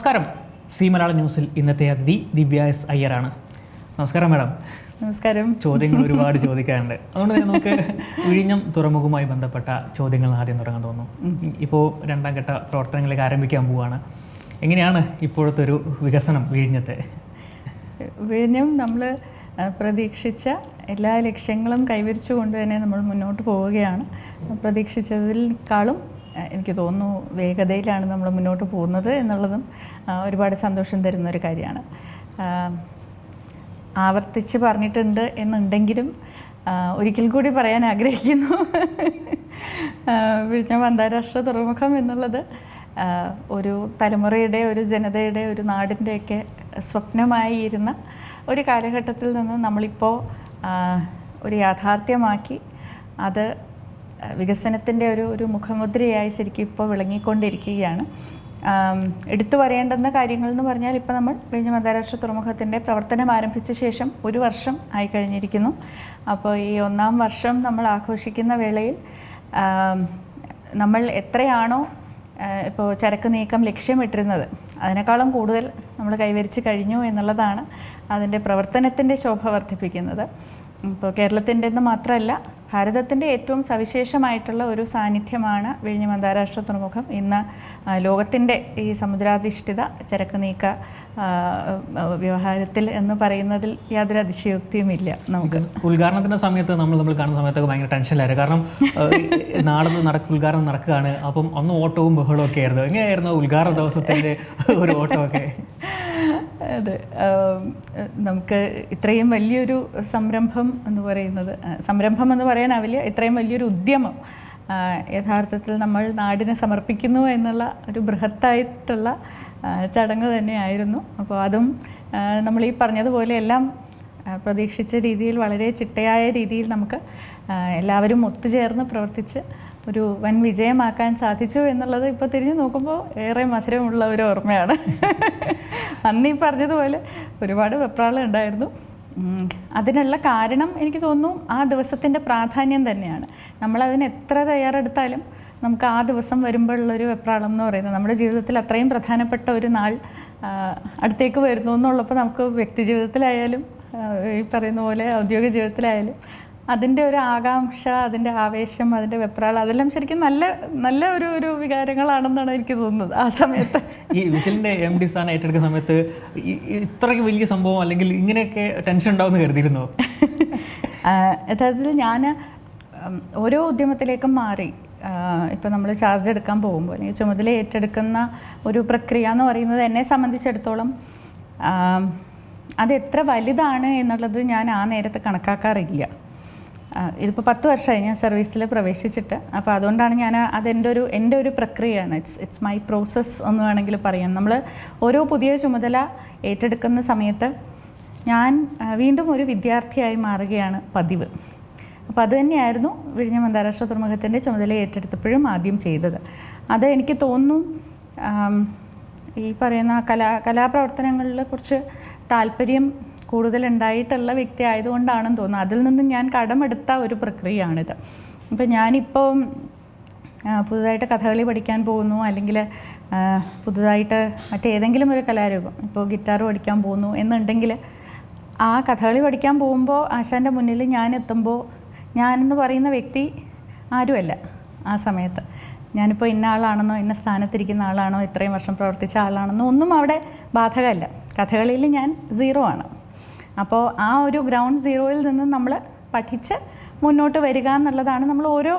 നമസ്കാരം. സി മലയാളം ന്യൂസിൽ ഇന്നത്തെ അതിഥി ദിവ്യ എസ് അയ്യറാണ് നമസ്കാരം മാഡം. നമസ്കാരം. ചോദ്യങ്ങൾ ഒരുപാട് ചോദിക്കാറുണ്ട് അതുകൊണ്ട് തന്നെ നമുക്ക് വിഴിഞ്ഞം തുറമുഖവുമായി ബന്ധപ്പെട്ട ചോദ്യങ്ങൾ ആദ്യം തുടങ്ങാൻ തോന്നുന്നു. ഇപ്പോൾ രണ്ടാം ഘട്ട പ്രവർത്തനങ്ങളിലേക്ക് ആരംഭിക്കാൻ പോവുകയാണ് എങ്ങനെയാണ് ഇപ്പോഴത്തെ ഒരു വികസനം വിഴിഞ്ഞത്തെ? വിഴിഞ്ഞം നമ്മൾ പ്രതീക്ഷിച്ച എല്ലാ ലക്ഷ്യങ്ങളും കൈവരിച്ചുകൊണ്ട് തന്നെ നമ്മൾ മുന്നോട്ട് പോവുകയാണ്. പ്രതീക്ഷിച്ചതിനേക്കാളും എനിക്ക് തോന്നുന്നു വേഗതയിലാണ് നമ്മൾ മുന്നോട്ട് പോകുന്നത് എന്നുള്ളതും ഒരുപാട് സന്തോഷം തരുന്ന ഒരു കാര്യമാണ് ആവർത്തിച്ച് പറഞ്ഞിട്ടുണ്ട് എന്നുണ്ടെങ്കിലും ഒരിക്കൽ കൂടി പറയാൻ ആഗ്രഹിക്കുന്നു. വിഴിഞ്ഞം അന്താരാഷ്ട്ര തുറമുഖം എന്നുള്ളത് ഒരു തലമുറയുടെ ഒരു ജനതയുടെ ഒരു നാടിന്റെയൊക്കെ സ്വപ്നമായി ഇരുന്ന ഒരു കാലഘട്ടത്തിൽ നിന്ന് നമ്മളിപ്പോൾ ഒരു യാഥാർത്ഥ്യമാക്കി അത് വികസനത്തിന്റെ ഒരു ഒരു മുഖമുദ്രയായി ശരിക്കും ഇപ്പോൾ വിളങ്ങിക്കൊണ്ടിരിക്കുകയാണ്. എടുത്തു പറയേണ്ടുന്ന കാര്യങ്ങൾ എന്ന് പറഞ്ഞാൽ ഇപ്പോൾ നമ്മൾ വിഴിഞ്ഞം അന്താരാഷ്ട്ര തുറമുഖത്തിന്റെ പ്രവർത്തനം ആരംഭിച്ച ശേഷം ഒരു വർഷം ആയി കഴിഞ്ഞിരിക്കുന്നു അപ്പോൾ ഈ ഒന്നാം വർഷം നമ്മൾ ആഘോഷിക്കുന്ന വേളയിൽ നമ്മൾ എത്രയാണോ ഇപ്പോൾ ചരക്ക് നീക്കം ലക്ഷ്യമിട്ടിരുന്നത് അതിനേക്കാളും കൂടുതൽ നമ്മൾ കൈവരിച്ച് കഴിഞ്ഞു എന്നുള്ളതാണ് അതിന്റെ പ്രവർത്തനത്തിന്റെ ശോഭ വർദ്ധിപ്പിക്കുന്നത്. ഇപ്പോൾ കേരളത്തിന്റെ എന്ന് മാത്രമല്ല ഭാരതത്തിന്റെ ഏറ്റവും സവിശേഷമായിട്ടുള്ള ഒരു സാന്നിധ്യമാണ് വിഴിഞ്ഞം അന്താരാഷ്ട്ര തുറമുഖം. ഇന്ന് ലോകത്തിന്റെ ഈ സമുദ്രാധിഷ്ഠിത ചരക്ക് നീക്ക വ്യവഹാരത്തിൽ എന്ന് പറയുന്നതിൽ യാതൊരു അതിശയോക്തിയുമില്ല നമുക്ക്. ഉദ്ഘാടനത്തിന്റെ സമയത്ത് നമ്മൾ നമ്മൾ കാണുന്ന സമയത്തൊക്കെ ഭയങ്കര ടെൻഷനിലായിരുന്നു. കാരണം നാളെ നടക്ക ഉദ്ഘാടനം നടക്കുകയാണ്. അപ്പം അന്ന് ഓട്ടവും ബഹളവും ഒക്കെ ആയിരുന്നു. എങ്ങനെയായിരുന്നു ഉദ്ഘാടന ദിവസത്തിന്റെ ഒരു ഓട്ടമൊക്കെ? അതെ നമുക്ക് ഇത്രയും വലിയൊരു സംരംഭം എന്ന് പറയുന്നത് സംരംഭം എന്ന് പറയാനാവില്ല ഇത്രയും വലിയൊരു ഉദ്യമം യഥാർത്ഥത്തിൽ നമ്മൾ നാടിനെ സമർപ്പിക്കുന്നു എന്നുള്ള ഒരു ബൃഹത്തായിട്ടുള്ള ചടങ്ങ് തന്നെയായിരുന്നു. അപ്പോൾ അതും നമ്മൾ ഈ പറഞ്ഞതുപോലെ എല്ലാം പ്രതീക്ഷിച്ച രീതിയിൽ വളരെ ചിട്ടയായ രീതിയിൽ നമുക്ക് എല്ലാവരും ഒത്തുചേർന്ന് പ്രവർത്തിച്ച് ഒരു വൻ വിജയമാക്കാൻ സാധിച്ചു എന്നുള്ളത് ഇപ്പോൾ തിരിഞ്ഞു നോക്കുമ്പോൾ ഏറെ മധുരമുള്ള ഒരു ഓർമ്മയാണ്. അന്ന് ഈ പറഞ്ഞതുപോലെ ഒരുപാട് വെപ്രാളം ഉണ്ടായിരുന്നു. അതിനുള്ള കാരണം എനിക്ക് തോന്നുന്നു ആ ദിവസത്തിന്റെ പ്രാധാന്യം തന്നെയാണ്. നമ്മളതിന് എത്ര തയ്യാറെടുത്താലും നമുക്ക് ആ ദിവസം വരുമ്പോഴുള്ളൊരു വെപ്രാളം എന്ന് പറയുന്നത് നമ്മുടെ ജീവിതത്തിൽ അത്രയും പ്രധാനപ്പെട്ട ഒരു നാൾ അടുത്തേക്ക് വരുന്നു എന്നുള്ളപ്പോൾ നമുക്ക് വ്യക്തി ജീവിതത്തിലായാലും ഈ പറയുന്ന പോലെ ഔദ്യോഗിക ജീവിതത്തിലായാലും അതിന്റെ ഒരു ആകാംക്ഷ അതിന്റെ ആവേശം അതിന്റെ വെപ്രാളം അതെല്ലാം ശരിക്കും നല്ല നല്ല ഒരു ഒരു വികാരങ്ങളാണെന്നാണ് എനിക്ക് തോന്നുന്നത് ആ സമയത്ത്. ഈ വിസിലിന്റെ എം ഡി സ്ഥാനം ഏറ്റെടുക്കുന്ന സമയത്ത് ഇത്രയ്ക്ക് വലിയ സംഭവം അല്ലെങ്കിൽ ഇങ്ങനെയൊക്കെ ടെൻഷൻ ഉണ്ടാവുമെന്ന് കരുതിയിരുന്നോ? യഥാർത്ഥത്തിൽ ഞാൻ ഓരോ ഉദ്യമത്തിലേക്കും മാറി. ഇപ്പം നമ്മൾ ചാർജ് എടുക്കാൻ പോകുമ്പോൾ അല്ലെങ്കിൽ ചുമതല ഏറ്റെടുക്കുന്ന ഒരു പ്രക്രിയ എന്ന് പറയുന്നത് എന്നെ സംബന്ധിച്ചിടത്തോളം അത് എത്ര വലുതാണ് എന്നുള്ളത് ഞാൻ ആ നേരത്തെ കണക്കാക്കാറില്ല. ഇതിപ്പോൾ പത്ത് വർഷമായി ഞാൻ സർവീസിൽ പ്രവേശിച്ചിട്ട് അപ്പോൾ അതുകൊണ്ടാണ് ഞാൻ അതെന്റെ ഒരു എന്റെ ഒരു പ്രക്രിയയാണ്. ഇറ്റ്സ് ഇറ്റ്സ് മൈ പ്രോസസ്സ് എന്ന് വേണമെങ്കിൽ പറയാം. നമ്മൾ ഓരോ പുതിയ ചുമതല ഏറ്റെടുക്കുന്ന സമയത്ത് ഞാൻ വീണ്ടും ഒരു വിദ്യാർത്ഥിയായി മാറുകയാണ് പതിവ്. അപ്പോൾ അതുതന്നെയായിരുന്നു വിഴിഞ്ഞം അന്താരാഷ്ട്ര തുറമുഖത്തിന്റെ ചുമതല ഏറ്റെടുത്തപ്പോഴും ആദ്യം ചെയ്തത്. അത് എനിക്ക് തോന്നുന്നു ഈ പറയുന്ന കലാ കലാപ്രവർത്തനങ്ങളിൽ കുറച്ച് താല്പര്യം കൂടുതലുണ്ടായിട്ടുള്ള വ്യക്തി ആയതുകൊണ്ടാണെന്ന് തോന്നുന്നു. അതിൽ നിന്ന് ഞാൻ കടമെടുത്ത ഒരു പ്രക്രിയയാണിത്. ഇപ്പം ഞാനിപ്പം ആ, പുതുതായിട്ട് കഥകളി പഠിക്കാൻ പോകുന്നു അല്ലെങ്കിൽ പുതുതായിട്ട് മറ്റേതെങ്കിലും ഒരു കലാരൂപം ഇപ്പോൾ ഗിറ്റാർ പഠിക്കാൻ പോകുന്നു എന്നുണ്ടെങ്കിൽ ആ കഥകളി പഠിക്കാൻ പോകുമ്പോൾ ആശാന്റെ മുന്നിൽ ഞാൻ എത്തുമ്പോൾ ഞാനെന്ന് പറയുന്ന വ്യക്തി ആരുമല്ല ആ സമയത്ത്. ഞാനിപ്പോൾ ഇന്ന ആളാണെന്നോ ഇന്ന സ്ഥാനത്തിരിക്കുന്ന ആളാണോ ഇത്രയും വർഷം പ്രവർത്തിച്ച ആളാണെന്നോ ഒന്നും അവിടെ ബാധകമല്ല. കഥകളിയിൽ ഞാൻ സീറോ ആണ്. അപ്പോൾ ആ ഒരു ഗ്രൗണ്ട് സീറോയിൽ നിന്ന് നമ്മൾ പഠിച്ച് മുന്നോട്ട് വരിക എന്നുള്ളതാണ് നമ്മൾ ഓരോ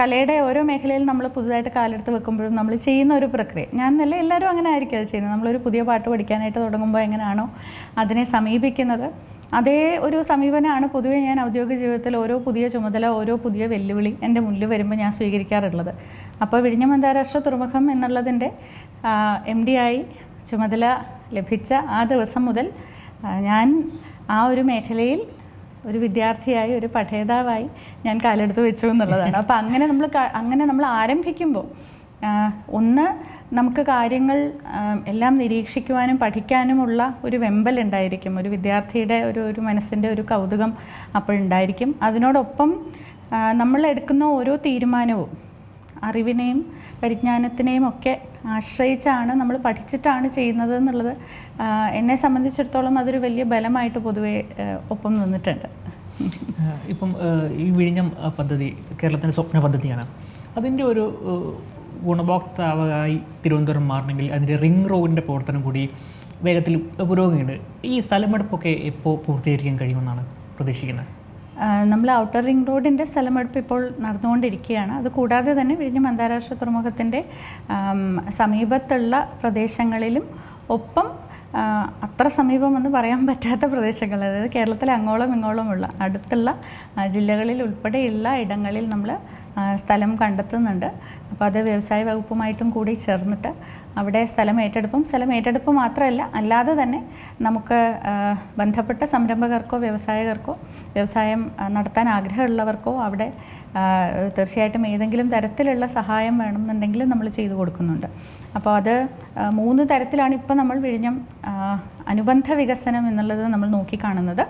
കലയുടെ ഓരോ മേഖലയിൽ നമ്മൾ പുതുതായിട്ട് കാലെടുത്ത് വെക്കുമ്പോഴും നമ്മൾ ചെയ്യുന്ന ഒരു പ്രക്രിയ. ഞാൻ എന്നല്ല എല്ലാവരും അങ്ങനെ ആയിരിക്കും അത് ചെയ്യുന്നത്. നമ്മളൊരു പുതിയ പാട്ട് പഠിക്കാനായിട്ട് തുടങ്ങുമ്പോൾ എങ്ങനെയാണോ അതിനെ സമീപിക്കുന്നത്. അതേ ഒരു സമീപനമാണ് പൊതുവെ ഞാൻ ഔദ്യോഗിക ജീവിതത്തിൽ ഓരോ പുതിയ ചുമതല ഓരോ പുതിയ വെല്ലുവിളി എന്റെ മുന്നിൽ വരുമ്പോൾ ഞാൻ സ്വീകരിക്കാറുള്ളത്. അപ്പോൾ വിഴിഞ്ഞം അന്താരാഷ്ട്ര തുറമുഖം എന്നുള്ളതിന്റെ എം ഡി ആയി ചുമതല ലഭിച്ച ആ ദിവസം മുതൽ ഞാൻ ആ ഒരു മേഖലയിൽ ഒരു വിദ്യാർത്ഥിയായി ഒരു പഠേതാവായി ഞാൻ കാലെടുത്ത് വെച്ചു എന്നുള്ളതാണ്. അപ്പോൾ അങ്ങനെ നമ്മൾ അങ്ങനെ നമ്മൾ ആരംഭിക്കുമ്പോൾ ഒന്ന് നമുക്ക് കാര്യങ്ങൾ എല്ലാം നിരീക്ഷിക്കുവാനും പഠിക്കാനുമുള്ള ഒരു വെമ്പൽ ഉണ്ടായിരിക്കും. ഒരു വിദ്യാർത്ഥിയുടെ ഒരു ഒരു മനസ്സിന്റെ ഒരു കൗതുകം അപ്പോഴുണ്ടായിരിക്കും അതിനോടൊപ്പം ആ, നമ്മൾ എടുക്കുന്ന ഓരോ തീരുമാനവും അറിവിനെയും പരിജ്ഞാനത്തിനെയും ഒക്കെ ആശ്രയിച്ചാണ് നമ്മൾ പഠിച്ചിട്ടാണ് ചെയ്യുന്നത് എന്നുള്ളത് എന്നെ സംബന്ധിച്ചിടത്തോളം അതൊരു വലിയ ബലമായിട്ട് പൊതുവേ ഒപ്പം നിന്നിട്ടുണ്ട്. ഇപ്പം ഈ വിഴിഞ്ഞം പദ്ധതി കേരളത്തിന്റെ സ്വപ്ന പദ്ധതിയാണ്. അതിന്റെ ഒരു ഗുണഭോക്താവായി തിരുവനന്തപുരം മാറണമെങ്കിൽ അതിന്റെ റിംഗ് റോഡിന്റെ പ്രവർത്തനം കൂടി വേഗത്തിൽ പുരോഗമിക്കുന്നുണ്ട് ഈ സ്ഥലമെടുപ്പൊക്കെ എപ്പോൾ പൂർത്തീകരിക്കാൻ കഴിയുമെന്നാണ് പ്രതീക്ഷിക്കുന്നത്? നമ്മൾ ഔട്ടർ റിംഗ് റോഡിന്റെ സ്ഥലമെടുപ്പ് ഇപ്പോൾ നടന്നുകൊണ്ടിരിക്കുകയാണ്. അത് കൂടാതെ തന്നെ വിഴിഞ്ഞം അന്താരാഷ്ട്ര തുറമുഖത്തിന്റെ സമീപത്തുള്ള പ്രദേശങ്ങളിലും ഒപ്പം അത്ര സമീപമെന്ന് പറയാൻ പറ്റാത്ത പ്രദേശങ്ങൾ അതായത് കേരളത്തിലെ അങ്ങോളം ഇങ്ങോളമുള്ള അടുത്തുള്ള ജില്ലകളിൽ ഉൾപ്പെടെയുള്ള ഇടങ്ങളിൽ നമ്മൾ സ്ഥലം കണ്ടെത്തുന്നുണ്ട്. അപ്പോൾ അത് വ്യവസായ വകുപ്പുമായിട്ടും കൂടി ചേർന്നിട്ട് അവിടെ സ്ഥലം ഏറ്റെടുപ്പും സ്ഥലം ഏറ്റെടുപ്പ് മാത്രമല്ല അല്ലാതെ തന്നെ നമുക്ക് ബന്ധപ്പെട്ട സംരംഭകർക്കോ വ്യവസായകർക്കോ വ്യവസായം നടത്താൻ ആഗ്രഹമുള്ളവർക്കോ അവിടെ തീർച്ചയായിട്ടും ഏതെങ്കിലും തരത്തിലുള്ള സഹായം വേണമെന്നുണ്ടെങ്കിൽ നമ്മൾ ചെയ്തു കൊടുക്കുന്നുണ്ട്. അപ്പോൾ അത് മൂന്ന് തരത്തിലാണ് ഇപ്പോൾ നമ്മൾ വിഴിഞ്ഞം അനുബന്ധ വികസനം എന്നുള്ളത് നമ്മൾ നോക്കിക്കാണുന്നത്.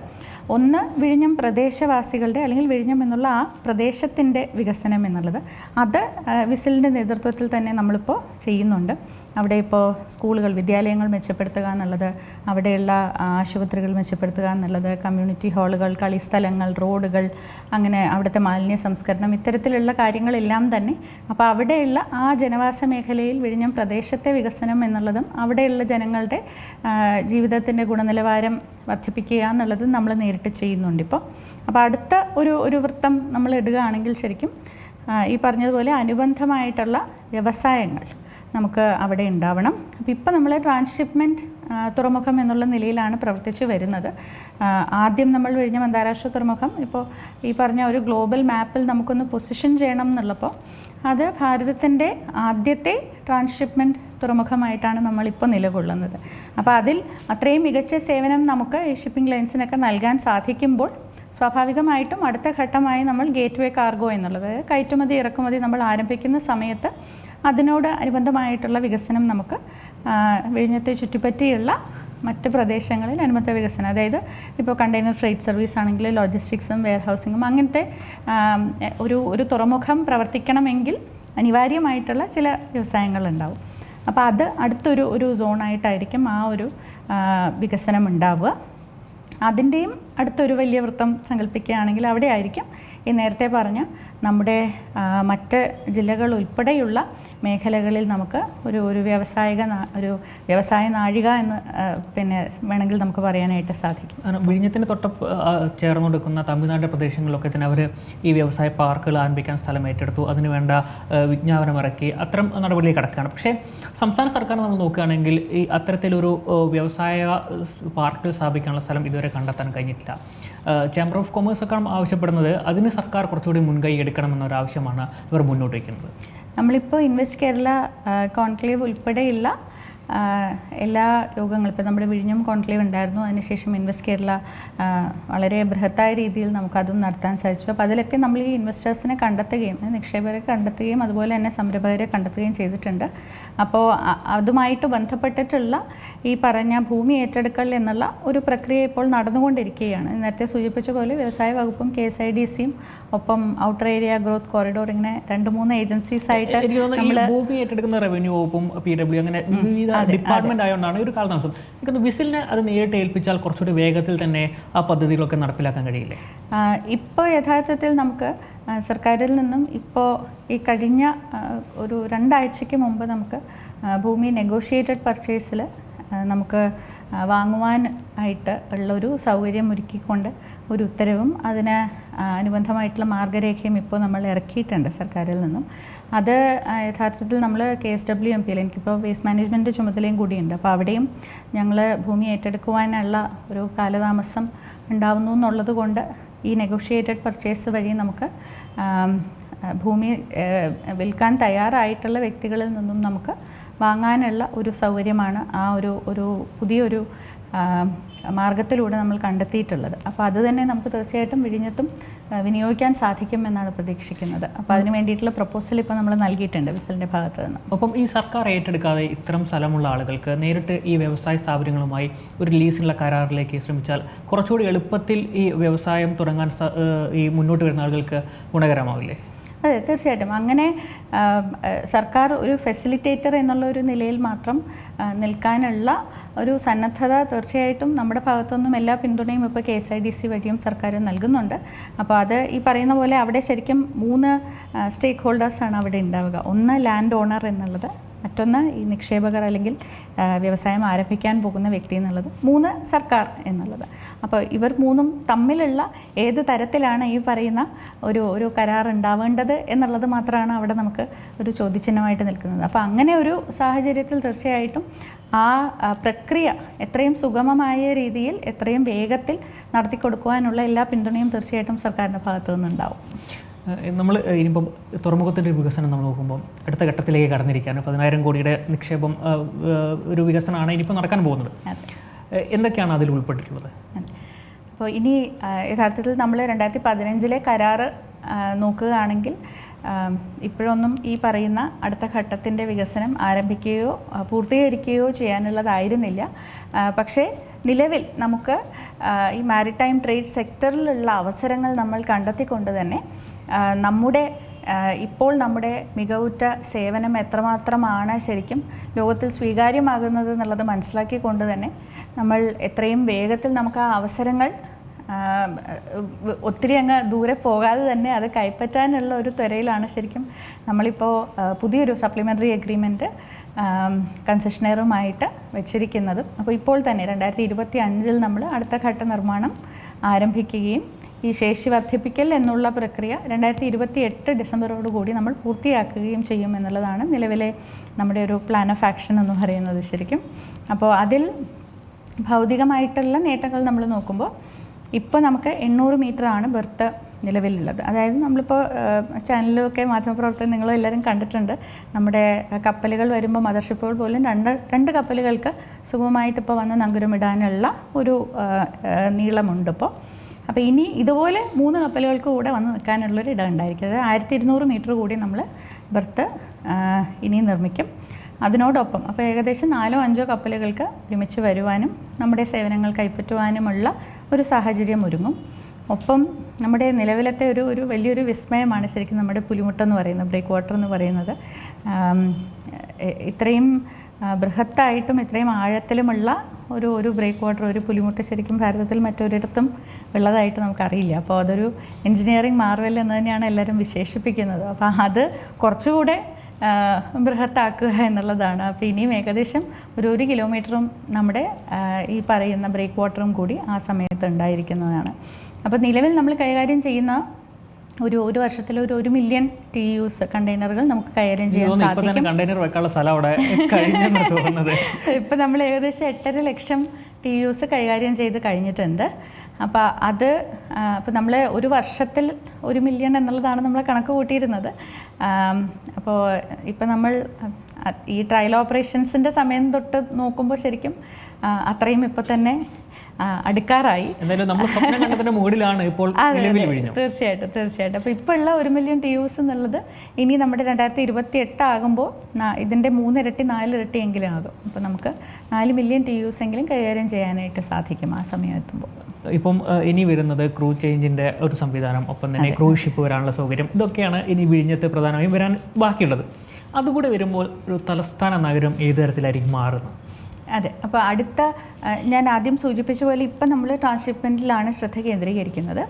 ഒന്ന് വിഴിഞ്ഞം പ്രദേശവാസികളുടെ അല്ലെങ്കിൽ വിഴിഞ്ഞം എന്നുള്ള ആ പ്രദേശത്തിന്റെ വികസനം എന്നുള്ളത്. അത് വിസിലിന്റെ നേതൃത്വത്തിൽ തന്നെ നമ്മളിപ്പോൾ ചെയ്യുന്നുണ്ട്. അവിടെ ഇപ്പോൾ സ്കൂളുകൾ വിദ്യാലയങ്ങൾ മെച്ചപ്പെടുത്തുക എന്നുള്ളത് അവിടെയുള്ള ആശുപത്രികൾ മെച്ചപ്പെടുത്തുക എന്നുള്ളത് കമ്മ്യൂണിറ്റി ഹാളുകൾ കളിസ്ഥലങ്ങൾ റോഡുകൾ അങ്ങനെ അവിടുത്തെ മാലിന്യ സംസ്കരണം ഇത്തരത്തിലുള്ള കാര്യങ്ങളെല്ലാം തന്നെ അപ്പോൾ അവിടെയുള്ള ആ ജനവാസ മേഖലയിൽ വിഴിഞ്ഞം പ്രദേശത്തെ വികസനം എന്നുള്ളതും അവിടെയുള്ള ജനങ്ങളുടെ ജീവിതത്തിന്റെ ഗുണനിലവാരം വർദ്ധിപ്പിക്കുക എന്നുള്ളതും നമ്മൾ നേരിട്ട് ചെയ്യുന്നുണ്ട് ഇപ്പോൾ അപ്പോൾ അടുത്ത ഒരു ഒരു വൃത്തം നമ്മൾ ഇടുകയാണെങ്കിൽ ശരിക്കും ഈ പറഞ്ഞതുപോലെ അനുബന്ധമായിട്ടുള്ള വ്യവസായങ്ങൾ. നമുക്ക് അവിടെ ഉണ്ടാവണം. അപ്പോൾ ഇപ്പോൾ നമ്മൾ ട്രാൻസ്ഷിപ്മെന്റ് തുറമുഖം എന്നുള്ള നിലയിലാണ് പ്രവർത്തിച്ചു വരുന്നത്. ആദ്യം നമ്മൾ വിഴിഞ്ഞം അന്താരാഷ്ട്ര തുറമുഖം. ഇപ്പോൾ ഈ പറഞ്ഞ ഒരു ഗ്ലോബൽ മാപ്പിൽ നമുക്കൊന്ന് പൊസിഷൻ ചെയ്യണം എന്നുള്ളപ്പോൾ അത് ഭാരതത്തിന്റെ ആദ്യത്തെ ട്രാൻസ്ഷിപ്മെന്റ് തുറമുഖമായിട്ടാണ് നമ്മളിപ്പോൾ നിലകൊള്ളുന്നത്. അപ്പോൾ അതിൽ അത്രയും മികച്ച സേവനം നമുക്ക് ഈ ഷിപ്പിംഗ് ലൈൻസിനൊക്കെ നൽകാൻ സാധിക്കുമ്പോൾ സ്വാഭാവികമായിട്ടും അടുത്ത ഘട്ടമായി നമ്മൾ ഗേറ്റ് വേ കാർഗോ എന്നുള്ളത് കയറ്റുമതി ഇറക്കുമതി നമ്മൾ ആരംഭിക്കുന്ന സമയത്ത് അതിനോട് അനുബന്ധമായിട്ടുള്ള വികസനം നമുക്ക് വിഴിഞ്ഞത്തെ ചുറ്റിപ്പറ്റിയുള്ള മറ്റ് പ്രദേശങ്ങളിൽ അനുബന്ധ വികസനം. അതായത് ഇപ്പോൾ കണ്ടെയ്നർ ഫ്രൈറ്റ് സർവീസ് ആണെങ്കിൽ ലോജിസ്റ്റിക്സും വെയർഹൗസിങ്ങും അങ്ങനത്തെ ഒരു ഒരു തുറമുഖം പ്രവർത്തിക്കണമെങ്കിൽ അനിവാര്യമായിട്ടുള്ള ചില വ്യവസായങ്ങളുണ്ടാവും അപ്പോൾ അത് അടുത്തൊരു ഒരു സോണായിട്ടായിരിക്കും ആ ഒരു വികസനം ഉണ്ടാവുക. അതിന്റെയും അടുത്തൊരു വലിയ വൃത്തം സങ്കല്പിക്കുകയാണെങ്കിൽ അവിടെ ആയിരിക്കും ഈ നേരത്തെ പറഞ്ഞ നമ്മുടെ മറ്റ് ജില്ലകൾ ഉൾപ്പെടെയുള്ള മേഖലകളിൽ നമുക്ക് ഒരു ഒരു വ്യാവസായിക ഒരു വ്യവസായ നാഴിക എന്ന് പിന്നെ വേണമെങ്കിൽ നമുക്ക് പറയാനായിട്ട് സാധിക്കും. വിഴിഞ്ഞത്തിന് തൊട്ട് ചേർന്ന് കൊടുക്കുന്ന തമിഴ്നാട് പ്രദേശങ്ങളിലൊക്കെ തന്നെ അവർ ഈ വ്യവസായ പാർക്കുകൾ ആരംഭിക്കാൻ സ്ഥലം ഏറ്റെടുത്തു. അതിനുവേണ്ട വിജ്ഞാപനം ഇറക്കി. അത്തരം നടപടിയിൽ കിടക്കുകയാണ്. പക്ഷേ സംസ്ഥാന സർക്കാർ നമ്മൾ നോക്കുകയാണെങ്കിൽ ഈ അത്തരത്തിലൊരു വ്യവസായ പാർക്കുകൾ സ്ഥാപിക്കാനുള്ള സ്ഥലം ഇതുവരെ കണ്ടെത്താൻ കഴിഞ്ഞിട്ടില്ല. ചേംബർ ഓഫ് കൊമേഴ്സ് ഒക്കെ ആവശ്യപ്പെടുന്നത് അതിന് സർക്കാർ കുറച്ചുകൂടി മുൻകൈ എടുക്കണമെന്നൊരു ആവശ്യമാണ് ഇവർ മുന്നോട്ട് വയ്ക്കുന്നത്. നമ്മളിപ്പോൾ ഇൻവെസ്റ്റ് കേരള കോൺക്ലേവ് ഉൾപ്പെടെയുള്ള എല്ലാ യോഗങ്ങളും ഇപ്പോൾ നമ്മുടെ വിഴിഞ്ഞം കോൺക്ലേവ് ഉണ്ടായിരുന്നു അതിനുശേഷം ഇൻവെസ്റ്റ് കേരള വളരെ ബൃഹത്തായ രീതിയിൽ നമുക്കതും നടത്താൻ സാധിച്ചു. അപ്പോൾ അതിലൊക്കെ നമ്മൾ ഈ ഇൻവെസ്റ്റേഴ്സിനെ കണ്ടെത്തുകയും നിക്ഷേപകരെ കണ്ടെത്തുകയും അതുപോലെ തന്നെ സംരംഭകരെ കണ്ടെത്തുകയും ചെയ്തിട്ടുണ്ട്. അപ്പോൾ അതുമായിട്ട് ബന്ധപ്പെട്ടിട്ടുള്ള ഈ പറഞ്ഞ ഭൂമി ഏറ്റെടുക്കൽ എന്നുള്ള ഒരു പ്രക്രിയ ഇപ്പോൾ നടന്നുകൊണ്ടിരിക്കുകയാണ്. നേരത്തെ സൂചിപ്പിച്ച പോലെ വ്യവസായ വകുപ്പും കെ എസ് ഐ ഡി സിയും ഒപ്പം ഔട്ടർ ഏരിയ ഗ്രോത്ത് കോറിഡോർ ഇങ്ങനെ രണ്ട് മൂന്ന് ഏജൻസീസ് ആയിട്ട് നമ്മൾ ഭൂമി ഏറ്റെടുക്കുന്ന റവന്യൂ വകുപ്പും പി ഡബ്ല്യു അങ്ങനെ വിവിധ ഡിപ്പാർട്ട്മെന്റ് ആയതുകൊണ്ടാണ് ഒരു കാലതാമസം. വിസിലിനെ അത് നേരിട്ട് ഏൽപ്പിച്ചാൽ കുറച്ചുകൂടി വേഗത്തിൽ തന്നെ ആ പദ്ധതികളൊക്കെ നടപ്പിലാക്കാൻ കഴിയില്ലേ? ഇപ്പോൾ യഥാർത്ഥത്തിൽ നമുക്ക് സർക്കാരിൽ നിന്നും ഇപ്പോൾ ഈ കഴിഞ്ഞ ഒരു രണ്ടാഴ്ചയ്ക്ക് മുമ്പ് നമുക്ക് ഭൂമി നെഗോഷിയേറ്റഡ് പർച്ചേസിൽ നമുക്ക് വാങ്ങുവാൻ ആയിട്ട് ഉള്ളൊരു സൗകര്യം ഒരുക്കിക്കൊണ്ട് ഒരു ഉത്തരവും അതിന് അനുബന്ധമായിട്ടുള്ള മാർഗരേഖയും ഇപ്പോൾ നമ്മൾ ഇറക്കിയിട്ടുണ്ട് സർക്കാരിൽ നിന്നും. അത് യഥാർത്ഥത്തിൽ നമ്മൾ കെ എസ് ഡബ്ല്യു എം പിയിൽ എനിക്കിപ്പോൾ വേസ്റ്റ് മാനേജ്മെന്റ് ചുമതലയും കൂടിയുണ്ട്. അപ്പോൾ അവിടെയും ഞങ്ങൾ ഭൂമി ഏറ്റെടുക്കുവാനുള്ള ഒരു കാലതാമസം ഉണ്ടാവുന്നു എന്നുള്ളത് കൊണ്ട് ഈ നെഗോഷിയേറ്റഡ് പർച്ചേസ് വഴി നമുക്ക് ഭൂമി വിൽക്കാൻ തയ്യാറായിട്ടുള്ള വ്യക്തികളിൽ നിന്നും നമുക്ക് വാങ്ങാനുള്ള ഒരു സൗകര്യമാണ് ആ ഒരു ഒരു പുതിയൊരു മാർഗത്തിലൂടെ നമ്മൾ കണ്ടെത്തിയിട്ടുള്ളത്. അപ്പോൾ അത് തന്നെ നമുക്ക് തീർച്ചയായിട്ടും വിഴിഞ്ഞത്തും വിനിയോഗിക്കാൻ സാധിക്കും എന്നാണ് പ്രതീക്ഷിക്കുന്നത്. അപ്പോൾ അതിന് വേണ്ടിയിട്ടുള്ള പ്രപ്പോസൽ ഇപ്പോൾ നമ്മൾ നൽകിയിട്ടുണ്ട് വിസലിന്റെ ഭാഗത്ത് നിന്ന്. അപ്പം ഈ സർക്കാർ ഏറ്റെടുക്കാതെ ഇത്തരം സ്ഥലമുള്ള ആളുകൾക്ക് നേരിട്ട് ഈ വ്യവസായ സ്ഥാപനങ്ങളുമായി ഒരു ലീസിനുള്ള കരാറിലേക്ക് ശ്രമിച്ചാൽ കുറച്ചുകൂടി എളുപ്പത്തിൽ ഈ വ്യവസായം തുടങ്ങാൻ ഈ മുന്നോട്ട് വരുന്ന ആളുകൾക്ക് ഗുണകരമാവില്ലേ? അതെ തീർച്ചയായിട്ടും. അങ്ങനെ സർക്കാർ ഒരു ഫെസിലിറ്റേറ്റർ എന്നുള്ള ഒരു നിലയിൽ മാത്രം നിൽക്കാനുള്ള ഒരു സന്നദ്ധത തീർച്ചയായിട്ടും നമ്മുടെ ഭാഗത്തുനിന്നും എല്ലാ പിന്തുണയും ഇപ്പോൾ K S I D C വഴിയും സർക്കാർ നൽകുന്നുണ്ട്. അപ്പോൾ അത് ഈ പറയുന്ന പോലെ അവിടെ ശരിക്കും മൂന്ന് സ്റ്റേക്ക് ഹോൾഡേഴ്സാണ് അവിടെ ഉണ്ടാവുക. ഒന്ന് ലാൻഡ് ഓണർ എന്നുള്ളത്. മറ്റൊന്ന് ഈ നിക്ഷേപകർ അല്ലെങ്കിൽ വ്യവസായം ആരംഭിക്കാൻ പോകുന്ന വ്യക്തി എന്നുള്ളത് മൂന്ന് സർക്കാർ എന്നുള്ളത്. അപ്പോൾ ഇവർ മൂന്നും തമ്മിലുള്ള ഏത് തരത്തിലാണ് ഈ പറയുന്ന ഒരു ഒരു കരാർ ഉണ്ടാവേണ്ടത് എന്നുള്ളത് മാത്രമാണ് അവിടെ നമുക്ക് ഒരു ചോദ്യചിഹ്നമായിട്ട് നിൽക്കുന്നത്. അപ്പോൾ അങ്ങനെ ഒരു സാഹചര്യത്തിൽ തീർച്ചയായിട്ടും ആ പ്രക്രിയ എത്രയും സുഗമമായ രീതിയിൽ എത്രയും വേഗത്തിൽ നടത്തി കൊടുക്കുവാനുള്ള എല്ലാ പിന്തുണയും തീർച്ചയായിട്ടും സർക്കാരിന്റെ ഭാഗത്തു നിന്നുണ്ടാവും. നമ്മൾ ഇനിയിപ്പം തുറമുഖത്തിന്റെ ഒരു വികസനം നമ്മൾ നോക്കുമ്പോൾ അടുത്ത ഘട്ടത്തിലേക്ക് കടന്നിരിക്കുകയാണ്. പതിനായിരം കോടിയുടെ നിക്ഷേപം ഒരു വികസനമാണ് ഇനിയിപ്പോൾ നടക്കാൻ പോകുന്നത്. എന്തൊക്കെയാണ് അതിൽ ഉൾപ്പെട്ടിട്ടുള്ളത്? അപ്പോൾ ഇനി യഥാർത്ഥത്തിൽ നമ്മൾ രണ്ടായിരത്തി പതിനഞ്ചിലെ കരാറ് നോക്കുകയാണെങ്കിൽ ഇപ്പോഴൊന്നും ഈ പറയുന്ന അടുത്ത ഘട്ടത്തിന്റെ വികസനം ആരംഭിക്കുകയോ പൂർത്തീകരിക്കുകയോ ചെയ്യാനുള്ളതായിരുന്നില്ല. പക്ഷേ നിലവിൽ നമുക്ക് ഈ മാരിടൈം ട്രേഡ് സെക്ടറിലുള്ള അവസരങ്ങൾ നമ്മൾ കണ്ടെത്തിക്കൊണ്ട് തന്നെ നമ്മുടെ ഇപ്പോൾ നമ്മുടെ മികവുറ്റ സേവനം എത്രമാത്രമാണ് ശരിക്കും ലോകത്തിൽ സ്വീകാര്യമാകുന്നത് എന്നുള്ളത് മനസ്സിലാക്കിക്കൊണ്ട് തന്നെ നമ്മൾ എത്രയും വേഗത്തിൽ നമുക്ക് ആ അവസരങ്ങൾ ഒത്തിരി അങ്ങ് ദൂരെ പോകാതെ തന്നെ അത് കൈപ്പറ്റാനുള്ള ഒരു ത്വരയിലാണ് ശരിക്കും നമ്മളിപ്പോൾ പുതിയൊരു സപ്ലിമെന്ററി അഗ്രിമെന്റ് കൺസെഷനറുമായിട്ട് വെച്ചിരിക്കുന്നതും. അപ്പോൾ ഇപ്പോൾ തന്നെ രണ്ടായിരത്തി ഇരുപത്തി അഞ്ചിൽ നമ്മൾ അടുത്ത ഘട്ട നിർമ്മാണം ആരംഭിക്കുകയും ഈ ശേഷി വർദ്ധിപ്പിക്കൽ എന്നുള്ള പ്രക്രിയ രണ്ടായിരത്തി ഇരുപത്തി എട്ട് ഡിസംബറോടുകൂടി നമ്മൾ പൂർത്തിയാക്കുകയും ചെയ്യും എന്നുള്ളതാണ് നിലവിലെ നമ്മുടെ ഒരു പ്ലാൻ ഓഫ് ആക്ഷൻ എന്ന് പറയുന്നത് ശരിക്കും. അപ്പോൾ അതിൽ ഭൗതികമായിട്ടുള്ള നേട്ടങ്ങൾ നമ്മൾ നോക്കുമ്പോൾ ഇപ്പോൾ നമുക്ക് എണ്ണൂറ് മീറ്ററാണ് ബെർത്ത് നിലവിലുള്ളത്. അതായത് നമ്മളിപ്പോൾ ചാനലിലൊക്കെ മാധ്യമപ്രവർത്തകർ നിങ്ങളും എല്ലാവരും കണ്ടിട്ടുണ്ട്. നമ്മുടെ കപ്പലുകൾ വരുമ്പോൾ മദർഷിപ്പുകൾ പോലും രണ്ട് രണ്ട് കപ്പലുകൾക്ക് സുഗമമായിട്ട് ഇപ്പോൾ വന്ന് നങ്കുരമിടാനുള്ള ഒരു നീളമുണ്ട് ഇപ്പോൾ അപ്പോൾ ഇനി ഇതുപോലെ മൂന്ന് കപ്പലുകൾക്ക് കൂടെ വന്ന് നിൽക്കാനുള്ളൊരു ഇടം ഉണ്ടായിരിക്കും. അതായത് ആയിരത്തി ഇരുന്നൂറ് മീറ്റർ കൂടി നമ്മൾ ബർത്ത് ഇനി നിർമ്മിക്കും. അതിനോടൊപ്പം അപ്പോൾ ഏകദേശം നാലോ അഞ്ചോ കപ്പലുകൾക്ക് ഒരുമിച്ച് വരുവാനും നമ്മുടെ സേവനങ്ങൾ കൈപ്പറ്റുവാനുമുള്ള ഒരു സാഹചര്യം ഒരുങ്ങും. ഒപ്പം നമ്മുടെ നിലവിലത്തെ ഒരു ഒരു വലിയൊരു വിസ്മയമാണ് ശരിക്കും നമ്മുടെ പുലിമുട്ടെന്ന് പറയുന്നത് ബ്രേക്ക് വാട്ടർ എന്ന് പറയുന്നത്. ഇത്രയും ബൃഹത്തായിട്ടും ഇത്രയും ആഴത്തിലുമുള്ള ഒരു ഒരു ബ്രേക്ക് വാട്ടർ ഒരു പുലിമുട്ട് ശരിക്കും ഭാരതത്തിൽ മറ്റൊരിടത്തും ഉള്ളതായിട്ട് നമുക്കറിയില്ല. അപ്പോൾ അതൊരു എൻജിനീയറിംഗ് മാർവൽ എന്ന് തന്നെയാണ് എല്ലാവരും വിശേഷിപ്പിക്കുന്നത്. അപ്പോൾ അത് കുറച്ചുകൂടെ ബൃഹത്താക്കുക എന്നുള്ളതാണ്. അപ്പോൾ ഇനിയും ഏകദേശം ഒരു ഒരു കിലോമീറ്ററും നമ്മുടെ ഈ പറയുന്ന ബ്രേക്ക് വാട്ടറും കൂടി ആ സമയത്ത് ഉണ്ടായിരിക്കുന്നതാണ്. അപ്പോൾ നിലവിൽ നമ്മൾ കൈകാര്യം ചെയ്യുന്ന ഒരു ഒരു വർഷത്തിൽ ഒരു ഒരു മില്യൺ ടി യൂസ് കണ്ടെയ്നറുകൾ നമുക്ക് കൈകാര്യം ചെയ്യാൻ സാധിക്കും. കണ്ടെയ്നർ വെക്കാനുള്ള സ്ഥലം അവിടെ ഇപ്പം നമ്മൾ ഏകദേശം എട്ടര ലക്ഷം ടി യൂസ് കൈകാര്യം ചെയ്ത് കഴിഞ്ഞിട്ടുണ്ട്. അപ്പോൾ അത് അപ്പോൾ നമ്മൾ ഒരു വർഷത്തിൽ ഒരു മില്യൺ എന്നുള്ളതാണ് നമ്മൾ കണക്ക് കൂട്ടിയിരുന്നത്. അപ്പോൾ ഇപ്പം നമ്മൾ ഈ ട്രയൽ ഓപ്പറേഷൻസിന്റെ സമയം തൊട്ട് നോക്കുമ്പോൾ ശരിക്കും അത്രയും ഇപ്പം തന്നെ അടുക്കാറായി. എന്തായാലും നമ്മൾ സ്വപ്നം കണ്ടതിന്റെ മൂടിലാണ് ഇപ്പോൾ തീർച്ചയായിട്ടും തീർച്ചയായിട്ടും. അപ്പോൾ ഇപ്പോൾ ഉള്ള ഒരു മില്യൺ ടി യൂസ് എന്നുള്ളത് ഇനി നമ്മുടെ രണ്ടായിരത്തി ഇരുപത്തി എട്ട് ആകുമ്പോൾ ഇതിന്റെ മൂന്നിരട്ടി നാലിരട്ടി എങ്കിലും ആകും. അപ്പോൾ നമുക്ക് നാല് മില്യൺ ടി യൂസ് എങ്കിലും കൈകാര്യം ചെയ്യാനായിട്ട് സാധിക്കും ആ സമയം എത്തുമ്പോൾ. ഇപ്പം ഇനി വരുന്നത് ക്രൂ ചേഞ്ചിന്റെ ഒരു സംവിധാനം ഒപ്പം തന്നെ ക്രൂസ് ഷിപ്പ് വരാനുള്ള സൗകര്യം ഇതൊക്കെയാണ് ഇനി വിഴിഞ്ഞത്ത് പ്രധാനമായും വരാൻ ബാക്കിയുള്ളത്. അതുകൂടെ വരുമ്പോൾ ഒരു തലസ്ഥാന നഗരം ഏത് തരത്തിലായിരിക്കും മാറുന്നത്? അതെ. അപ്പോൾ അടുത്ത ഞാൻ ആദ്യം സൂചിപ്പിച്ച പോലെ ഇപ്പം നമ്മൾ ട്രാൻസ്ഷിപ്മെന്റിലാണ് ശ്രദ്ധ കേന്ദ്രീകരിക്കുന്നത്.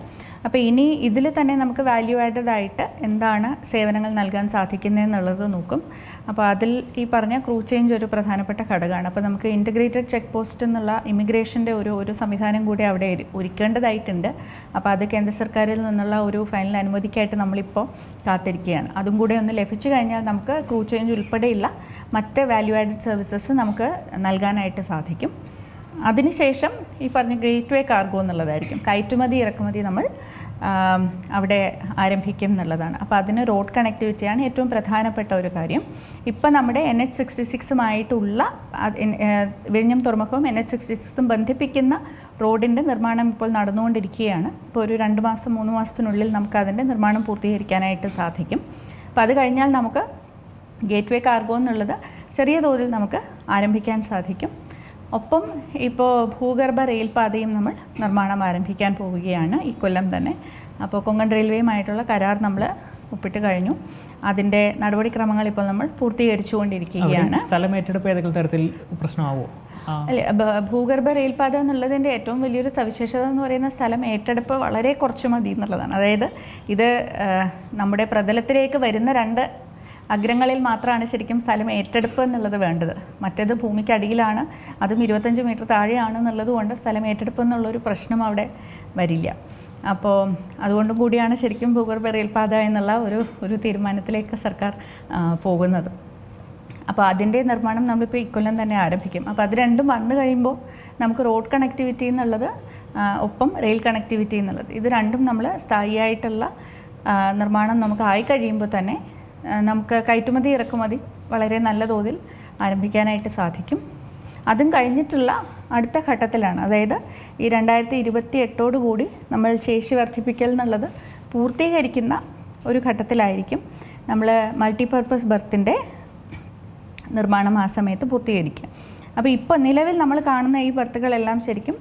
അപ്പോൾ ഇനി ഇതിൽ തന്നെ നമുക്ക് വാല്യൂ ആഡഡ് ആയിട്ട് എന്താണ് സേവനങ്ങൾ നൽകാൻ സാധിക്കുന്നതെന്നുള്ളത് നോക്കും. അപ്പോൾ അതിൽ ഈ പറഞ്ഞ ക്രൂ ചേഞ്ച് ഒരു പ്രധാനപ്പെട്ട ഘടകമാണ്. അപ്പോൾ നമുക്ക് ഇന്റഗ്രേറ്റഡ് ചെക്ക് പോസ്റ്റ് എന്നുള്ള ഇമിഗ്രേഷന്റെ ഒരു ഒരു സംവിധാനം കൂടി അവിടെ ഒരു- ഒരുക്കേണ്ടതായിട്ടുണ്ട്. അപ്പോൾ അത് കേന്ദ്ര സർക്കാരിൽ നിന്നുള്ള ഒരു ഫൈനൽ അനുമതിക്കായിട്ട് നമ്മളിപ്പോൾ കാത്തിരിക്കുകയാണ്. അതും കൂടെ ഒന്ന് ലഭിച്ചു കഴിഞ്ഞാൽ നമുക്ക് ക്രൂ ചേഞ്ച് ഉൾപ്പെടെയുള്ള മറ്റ് വാല്യൂ ആഡഡ് സർവീസസ് നമുക്ക് നൽകാനായിട്ട് സാധിക്കും. അതിനുശേഷം ഈ പറഞ്ഞ ഗേറ്റ് വേ കാർഗോ എന്നുള്ളതായിരിക്കും. കയറ്റുമതി ഇറക്കുമതി നമ്മൾ അവിടെ ആരംഭിക്കും എന്നുള്ളതാണ്. അപ്പോൾ അതിന് റോഡ് കണക്ടിവിറ്റിയാണ് ഏറ്റവും പ്രധാനപ്പെട്ട ഒരു കാര്യം. ഇപ്പം നമ്മുടെ എൻ എച്ച് സിക്സ്റ്റി സിക്സുമായിട്ടുള്ള വിഴിഞ്ഞം തുറമുഖവും എൻ എച്ച് സിക്സ്റ്റി സിക്സും ബന്ധിപ്പിക്കുന്ന റോഡിന്റെ നിർമ്മാണം ഇപ്പോൾ നടന്നുകൊണ്ടിരിക്കുകയാണ്. ഇപ്പോൾ ഒരു രണ്ട് മാസം മൂന്ന് മാസത്തിനുള്ളിൽ നമുക്ക് അതിന്റെ നിർമ്മാണം പൂർത്തീകരിക്കാനായിട്ട് സാധിക്കും. അപ്പോൾ അത് കഴിഞ്ഞാൽ നമുക്ക് ഗേറ്റ്വേ കാർഗോ എന്നുള്ളത് ചെറിയ തോതിൽ നമുക്ക് ആരംഭിക്കാൻ സാധിക്കും. ഒപ്പം ഇപ്പോൾ ഭൂഗർഭ റെയിൽപാതയും നമ്മൾ നിർമ്മാണം ആരംഭിക്കാൻ പോവുകയാണ്. ഈ കൊല്ലം തന്നെ. അപ്പോൾ കൊങ്കൺ റെയിൽവേയുമായിട്ടുള്ള കരാർ നമ്മൾ ഒപ്പിട്ട് കഴിഞ്ഞു. അതിന്റെ നടപടിക്രമങ്ങൾ ഇപ്പോൾ നമ്മൾ പൂർത്തീകരിച്ചുകൊണ്ടിരിക്കുകയാണ്. സ്ഥലം ഏറ്റെടുപ്പ് ഏതെങ്കിലും തരത്തിൽ പ്രശ്നമാവോ? അല്ല ഭൂഗർഭ റെയിൽപാത എന്നുള്ളതിന്റെ ഏറ്റവും വലിയൊരു സവിശേഷത എന്ന് പറയുന്ന സ്ഥലം ഏറ്റെടുപ്പ് വളരെ കുറച്ച് മതി എന്നുള്ളതാണ്. അതായത് ഇത് നമ്മുടെ പ്രതലത്തിലേക്ക് വരുന്ന രണ്ട് അഗ്രങ്ങളിൽ മാത്രമാണ് ശരിക്കും സ്ഥലം ഏറ്റെടുപ്പ് എന്നുള്ളത് വേണ്ടത്. മറ്റേത് ഭൂമിക്കടിയിലാണ് അതും ഇരുപത്തഞ്ച് മീറ്റർ താഴെയാണ് എന്നുള്ളത് കൊണ്ട് സ്ഥലം ഏറ്റെടുപ്പ് എന്നുള്ളൊരു പ്രശ്നം അവിടെ വരില്ല. അപ്പോൾ അതുകൊണ്ടും കൂടിയാണ് ശരിക്കും ഭൂഗർഭ റെയിൽപാത എന്നുള്ള ഒരു ഒരു തീരുമാനത്തിലേക്ക് സർക്കാർ പോകുന്നത്. അപ്പോൾ അതിന്റെ നിർമ്മാണം നമ്മളിപ്പോൾ ഇക്കൊല്ലം തന്നെ ആരംഭിക്കും. അപ്പോൾ അത് രണ്ടും വന്നു കഴിയുമ്പോൾ നമുക്ക് റോഡ് കണക്ടിവിറ്റി എന്നുള്ളത് ഒപ്പം റെയിൽ കണക്ടിവിറ്റി എന്നുള്ളത് ഇത് രണ്ടും നമ്മൾ സ്ഥായിയായിട്ടുള്ള നിർമ്മാണം നമുക്ക് ആയി കഴിയുമ്പോൾ തന്നെ നമുക്ക് കയറ്റുമതി ഇറക്കുമതി വളരെ നല്ല തോതിൽ ആരംഭിക്കാനായിട്ട് സാധിക്കും. അതും കഴിഞ്ഞിട്ടുള്ള അടുത്ത ഘട്ടത്തിലാണ്. അതായത് ഈ രണ്ടായിരത്തി ഇരുപത്തി എട്ടോടു കൂടി നമ്മൾ ശേഷി വർദ്ധിപ്പിക്കൽ എന്നുള്ളത് പൂർത്തീകരിക്കുന്ന ഒരു ഘട്ടത്തിലായിരിക്കും. നമ്മൾ മൾട്ടിപർപ്പസ് ബർത്തിന്റെ നിർമ്മാണം ആ സമയത്ത് പൂർത്തീകരിക്കുക. അപ്പോൾ ഇപ്പോൾ നിലവിൽ നമ്മൾ കാണുന്ന ഈ ബർത്തുകളെല്ലാം ശരിക്കും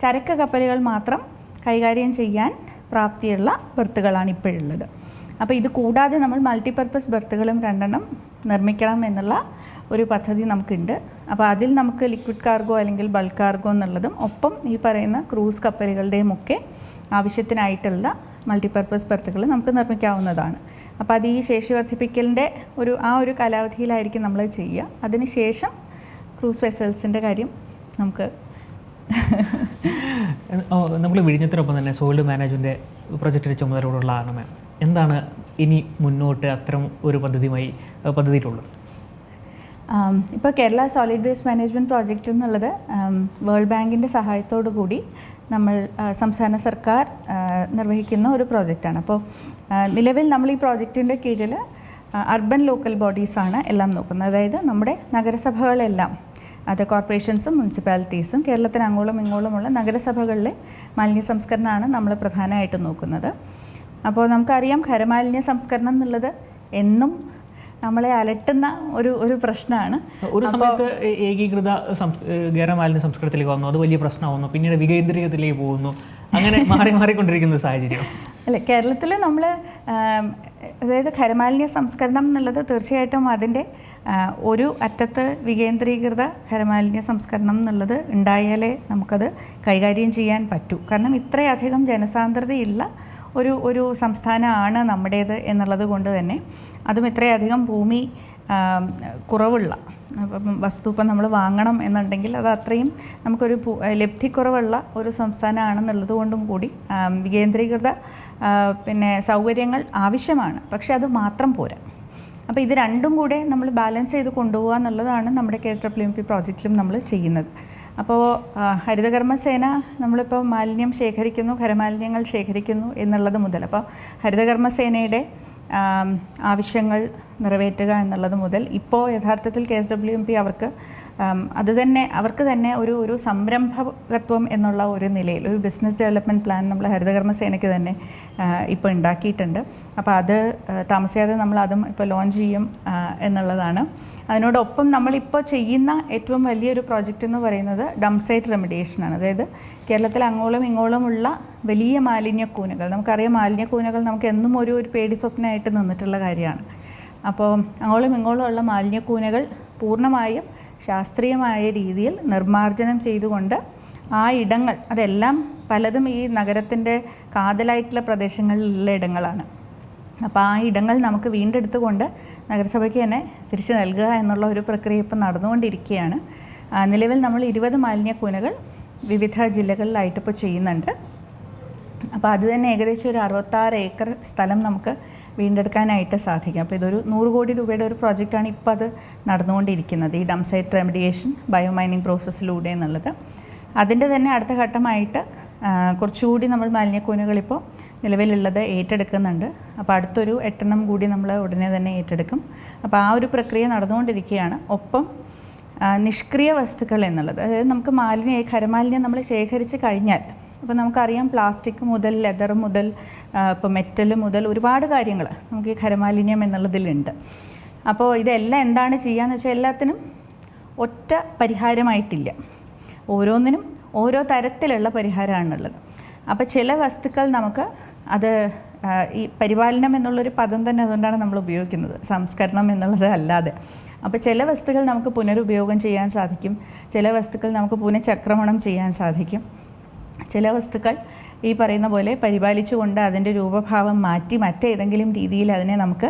ചരക്ക് കപ്പലുകൾ മാത്രം കൈകാര്യം ചെയ്യാൻ പ്രാപ്തിയുള്ള ബർത്തുകളാണ് ഇപ്പോഴുള്ളത്. അപ്പോൾ ഇത് കൂടാതെ നമ്മൾ മൾട്ടിപർപ്പസ് ബർത്തുകളും രണ്ടെണ്ണം നിർമ്മിക്കണം എന്നുള്ള ഒരു പദ്ധതി നമുക്കുണ്ട്. അപ്പോൾ അതിൽ നമുക്ക് ലിക്വിഡ് കാർഗോ അല്ലെങ്കിൽ ബൾക്ക് കാർഗോ എന്നുള്ളതും ഒപ്പം ഈ പറയുന്ന ക്രൂസ് കപ്പലുകളുടെയും ഒക്കെ ആവശ്യത്തിനായിട്ടുള്ള മൾട്ടിപർപ്പസ് ബർത്തുകൾ നമുക്ക് നിർമ്മിക്കാവുന്നതാണ്. അപ്പോൾ അത് ഈ ശേഷി വർദ്ധിപ്പിക്കലിന്റെ ഒരു ആ ഒരു കാലാവധിയിലായിരിക്കും നമ്മൾ ചെയ്യുക. അതിനുശേഷം ക്രൂസ് വെസൽസിന്റെ കാര്യം നമുക്ക് നമ്മൾ വിഴിഞ്ഞത്തിനൊപ്പം തന്നെ സോൾഡ് മാനേജ്മെന്റ് പ്രൊജക്റ്റിന്റെ ചുമതലയോടുള്ള ആണ് മാം എന്താണ് ഇനി മുന്നോട്ട് അത്തരം ഒരു പദ്ധതിയുമായി പദ്ധതിയിട്ടുള്ളത് ഇപ്പോൾ Kerala solid waste management project എന്നുള്ളത് വേൾഡ് ബാങ്കിന്റെ സഹായത്തോടു കൂടി നമ്മൾ സംസ്ഥാന സർക്കാർ നിർവഹിക്കുന്ന ഒരു പ്രോജക്റ്റാണ്. അപ്പോൾ നിലവിൽ നമ്മൾ ഈ പ്രോജക്റ്റിന്റെ കീഴിൽ അർബൻ ലോക്കൽ ബോഡീസാണ് എല്ലാം നോക്കുന്നത്. അതായത് നമ്മുടെ നഗരസഭകളെല്ലാം അത് കോർപ്പറേഷൻസും മുനിസിപ്പാലിറ്റീസും കേരളത്തിന് അങ്ങോളം ഇങ്ങോളമുള്ള നഗരസഭകളിലെ മാലിന്യ സംസ്കരണമാണ് നമ്മൾ പ്രധാനമായിട്ടും നോക്കുന്നത്. അപ്പോൾ നമുക്കറിയാം ഖരമാലിന്യ സംസ്കരണം എന്നുള്ളത് എന്നും നമ്മളെ അലട്ടുന്ന ഒരു ഒരു പ്രശ്നമാണ്. ഒരു സമയത്ത് ഏകീകൃത ഖരമാലിന്യ സംസ്കരണത്തിലേക്ക് വന്നു. അത് വലിയ പ്രശ്നമാവുന്നു. പിന്നീട് വികേന്ദ്രീകൃതത്തിലേക്ക് പോകുന്നു. അങ്ങനെ മാറി മാറിക്കൊണ്ടിരിക്കുന്ന ഒരു സാഹചര്യം. അല്ല കേരളത്തിൽ നമ്മൾ അതായത് ഖരമാലിന്യ സംസ്കരണം എന്നുള്ളത് തീർച്ചയായിട്ടും അതിന്റെ ഒരു അറ്റത്ത് വികേന്ദ്രീകൃത ഖരമാലിന്യ സംസ്കരണം എന്നുള്ളത് ഉണ്ടായാലേ നമുക്കത് കൈകാര്യം ചെയ്യാൻ പറ്റൂ. കാരണം ഇത്രയധികം ജനസാന്ദ്രതയുള്ള ഒരു ഒരു സംസ്ഥാനമാണ് നമ്മുടേത് എന്നുള്ളത് കൊണ്ട് തന്നെ അതും ഇത്രയധികം ഭൂമി കുറവുള്ള വസ്തു ഇപ്പം നമ്മൾ വാങ്ങണം എന്നുണ്ടെങ്കിൽ അത് അത്രയും നമുക്കൊരു ലബ്ധിക്കുറവുള്ള ഒരു സംസ്ഥാനമാണെന്നുള്ളത് കൊണ്ടും കൂടി വികേന്ദ്രീകൃത പിന്നെ സൗകര്യങ്ങൾ ആവശ്യമാണ്. പക്ഷെ അത് മാത്രം പോരാ. അപ്പോൾ ഇത് രണ്ടും കൂടെ നമ്മൾ ബാലൻസ് ചെയ്ത് കൊണ്ടുപോകുക എന്നുള്ളതാണ് നമ്മുടെ K S W M P പ്രോജക്റ്റിലും നമ്മൾ ചെയ്യുന്നത്. അപ്പോൾ ഹരിതകർമ്മസേന നമ്മളിപ്പോൾ മാലിന്യം ശേഖരിക്കുന്നു ഖരമാലിന്യങ്ങൾ ശേഖരിക്കുന്നു എന്നുള്ളത് മുതൽ. അപ്പോൾ ഹരിതകർമ്മസേനയുടെ ആവശ്യങ്ങൾ നിറവേറ്റുക എന്നുള്ളത് മുതൽ. ഇപ്പോൾ യഥാർത്ഥത്തിൽ K S W M P അവർക്ക് അത് തന്നെ അവർക്ക് തന്നെ ഒരു ഒരു സംരംഭകത്വം എന്നുള്ള ഒരു നിലയിൽ ഒരു ബിസിനസ് ഡെവലപ്മെന്റ് പ്ലാൻ നമ്മൾ ഹരിതകർമ്മ സേനയ്ക്ക് തന്നെ ഇപ്പോൾ ഉണ്ടാക്കിയിട്ടുണ്ട്. അപ്പോൾ അത് താമസിയാതെ നമ്മൾ അതും ഇപ്പോൾ ലോഞ്ച് ചെയ്യും എന്നുള്ളതാണ്. അതിനോടൊപ്പം നമ്മളിപ്പോൾ ചെയ്യുന്ന ഏറ്റവും വലിയൊരു പ്രോജക്റ്റ് എന്ന് പറയുന്നത് ഡംസൈറ്റ് റെമഡിയേഷനാണ് അതായത് കേരളത്തിൽ അങ്ങോളം ഇങ്ങോളമുള്ള വലിയ മാലിന്യക്കൂനകൾ നമുക്കറിയാം മാലിന്യക്കൂനകൾ നമുക്ക് എന്നും ഒരു ഒരു പേടി സ്വപ്നമായിട്ട് നിന്നിട്ടുള്ള കാര്യമാണ്. അപ്പോൾ അങ്ങോളം ഇങ്ങോളം ഉള്ള മാലിന്യക്കൂനകൾ പൂർണമായും ശാസ്ത്രീയമായ രീതിയിൽ നിർമ്മാർജനം ചെയ്തുകൊണ്ട് ആ ഇടങ്ങൾ അതെല്ലാം പലതും ഈ നഗരത്തിന്റെ കാതലായിട്ടുള്ള പ്രദേശങ്ങളിലുള്ള ഇടങ്ങളാണ്. അപ്പോൾ ആ ഇടങ്ങൾ നമുക്ക് വീണ്ടെടുത്തുകൊണ്ട് നഗരസഭയ്ക്ക് തന്നെ തിരിച്ചു നൽകുക എന്നുള്ള ഒരു പ്രക്രിയ ഇപ്പം നടന്നുകൊണ്ടിരിക്കുകയാണ്. നിലവിൽ നമ്മൾ ഇരുപത് മാലിന്യ കൂനകൾ വിവിധ ജില്ലകളിലായിട്ട് ഇപ്പോൾ ചെയ്യുന്നുണ്ട്. അപ്പോൾ അത് തന്നെ ഏകദേശം ഒരു അറുപത്താറ് ഏക്കർ സ്ഥലം നമുക്ക് വീണ്ടെടുക്കാനായിട്ട് സാധിക്കും. അപ്പോൾ ഇതൊരു നൂറ് കോടി രൂപയുടെ ഒരു പ്രോജക്റ്റാണ് ഇപ്പോൾ അത് നടന്നുകൊണ്ടിരിക്കുന്നത്. ഈ ഡം സൈറ്റ് റെമഡിയേഷൻ ബയോമൈനിങ് പ്രോസസ്സിലൂടെ എന്നുള്ളത്. അതിന്റെ തന്നെ അടുത്ത ഘട്ടമായിട്ട് കുറച്ചുകൂടി നമ്മൾ മാലിന്യക്കൂനുകളിപ്പോൾ നിലവിലുള്ളത് ഏറ്റെടുക്കുന്നുണ്ട്. അപ്പോൾ അടുത്തൊരു എട്ടെണ്ണം കൂടി നമ്മൾ ഉടനെ തന്നെ ഏറ്റെടുക്കും. അപ്പോൾ ആ ഒരു പ്രക്രിയ നടന്നുകൊണ്ടിരിക്കുകയാണ്. ഒപ്പം നിഷ്ക്രിയ വസ്തുക്കൾ എന്നുള്ളത്. അതായത് നമുക്ക് മാലിന്യ ഖരമാലിന്യം നമ്മൾ ശേഖരിച്ച് കഴിഞ്ഞാൽ അപ്പോൾ നമുക്കറിയാം പ്ലാസ്റ്റിക് മുതൽ ലെതർ മുതൽ ഇപ്പോൾ മെറ്റൽ മുതൽ ഒരുപാട് കാര്യങ്ങൾ നമുക്ക് ഈ ഖരമാലിന്യം എന്നുള്ളതിലുണ്ട്. അപ്പോൾ ഇതെല്ലാം എന്താണ് ചെയ്യാന്ന് വെച്ചാൽ എല്ലാത്തിനും ഒറ്റ പരിഹാരമായിട്ടില്ല. ഓരോന്നിനും ഓരോ തരത്തിലുള്ള പരിഹാരമാണുള്ളത്. അപ്പോൾ ചില വസ്തുക്കൾ നമുക്ക് അത് ഈ പരിപാലനം എന്നുള്ളൊരു പദം തന്നെ അതുകൊണ്ടാണ് നമ്മൾ ഉപയോഗിക്കുന്നത്. സംസ്കരണം എന്നുള്ളത് അല്ലാതെ. അപ്പോൾ ചില വസ്തുക്കൾ നമുക്ക് പുനരുപയോഗം ചെയ്യാൻ സാധിക്കും. ചില വസ്തുക്കൾ നമുക്ക് പുനഃചക്രമണം ചെയ്യാൻ സാധിക്കും. ചില വസ്തുക്കൾ ഈ പറയുന്ന പോലെ പരിപാലിച്ചുകൊണ്ട് അതിന്റെ രൂപഭാവം മാറ്റി മറ്റേതെങ്കിലും രീതിയിൽ അതിനെ നമുക്ക്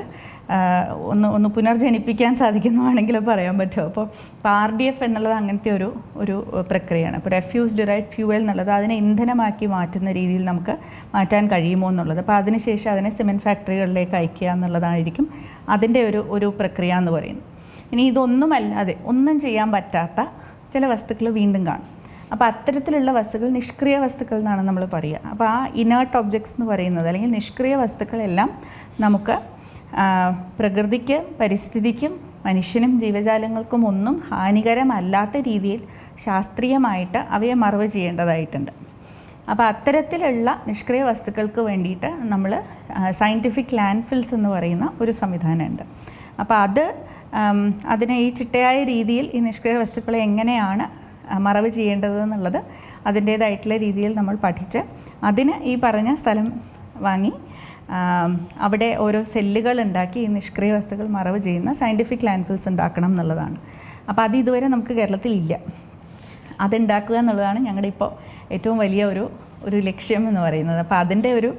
ഒന്ന് ഒന്ന് പുനർജനിപ്പിക്കാൻ സാധിക്കുന്നതാണെങ്കിൽ പറയാൻ പറ്റുമോ അപ്പോൾ ഇപ്പോൾ ആർ ഡി എഫ് എന്നുള്ളത് അങ്ങനത്തെ ഒരു ഒരു പ്രക്രിയയാണ്. അപ്പോൾ റെഫ്യൂസ് ഡിറൈഡ് ഫ്യൂവൽ എന്നുള്ളത് അതിനെ ഇന്ധനമാക്കി മാറ്റുന്ന രീതിയിൽ നമുക്ക് മാറ്റാൻ കഴിയുമോ എന്നുള്ളത്. അപ്പോൾ അതിനുശേഷം അതിനെ സിമെന്റ് ഫാക്ടറികളിലേക്ക് അയക്കുക എന്നുള്ളതായിരിക്കും അതിന്റെ ഒരു ഒരു പ്രക്രിയ എന്ന് പറയുന്നത്. ഇനി ഇതൊന്നുമല്ലാതെ ഒന്നും ചെയ്യാൻ പറ്റാത്ത ചില വസ്തുക്കൾ വീണ്ടും കാണും. അപ്പോൾ അത്തരത്തിലുള്ള വസ്തുക്കൾ നിഷ്ക്രിയ വസ്തുക്കൾ എന്നാണ് നമ്മൾ പറയുക. അപ്പോൾ ആ ഇനേർട്ട് ഒബ്ജക്ട്സ് എന്ന് പറയുന്നത് അല്ലെങ്കിൽ നിഷ്ക്രിയ വസ്തുക്കളെല്ലാം നമുക്ക് പ്രകൃതിക്ക് പരിസ്ഥിതിക്കും മനുഷ്യനും ജീവജാലങ്ങൾക്കും ഒന്നും ഹാനികരമല്ലാത്ത രീതിയിൽ ശാസ്ത്രീയമായിട്ട് അവയെ മറവ് ചെയ്യേണ്ടതായിട്ടുണ്ട്. അപ്പോൾ അത്തരത്തിലുള്ള നിഷ്ക്രിയ വസ്തുക്കൾക്ക് വേണ്ടിയിട്ട് നമ്മൾ സയന്റിഫിക് ലാൻഡ്ഫിൽസ് എന്ന് പറയുന്ന ഒരു സംവിധാനമുണ്ട്. അപ്പോൾ അത് അതിനെ ഈ ചിട്ടയായ രീതിയിൽ ഈ നിഷ്ക്രിയ വസ്തുക്കളെ എങ്ങനെയാണ് മറവ് ചെയ്യേണ്ടത് എന്നുള്ളത് അതിന്റേതായിട്ടുള്ള രീതിയിൽ നമ്മൾ പഠിച്ച് അതിന് ഈ പറഞ്ഞ സ്ഥലം വാങ്ങി അവിടെ ഓരോ സെല്ലുകൾ ഉണ്ടാക്കി ഈ നിഷ്ക്രിയ വസ്തുക്കൾ മറവ് ചെയ്യുന്ന സയന്റിഫിക് ലാൻഡ്ഫിൽസ് ഉണ്ടാക്കണം എന്നുള്ളതാണ്. അപ്പോൾ അത് ഇതുവരെ നമുക്ക് കേരളത്തിലില്ല അതുണ്ടാക്കുക എന്നുള്ളതാണ് ഞങ്ങളുടെ ഇപ്പോൾ ഏറ്റവും വലിയ ഒരു ഒരു ലക്ഷ്യം എന്ന് പറയുന്നത്. അപ്പോൾ അതിന്റെ ഒരു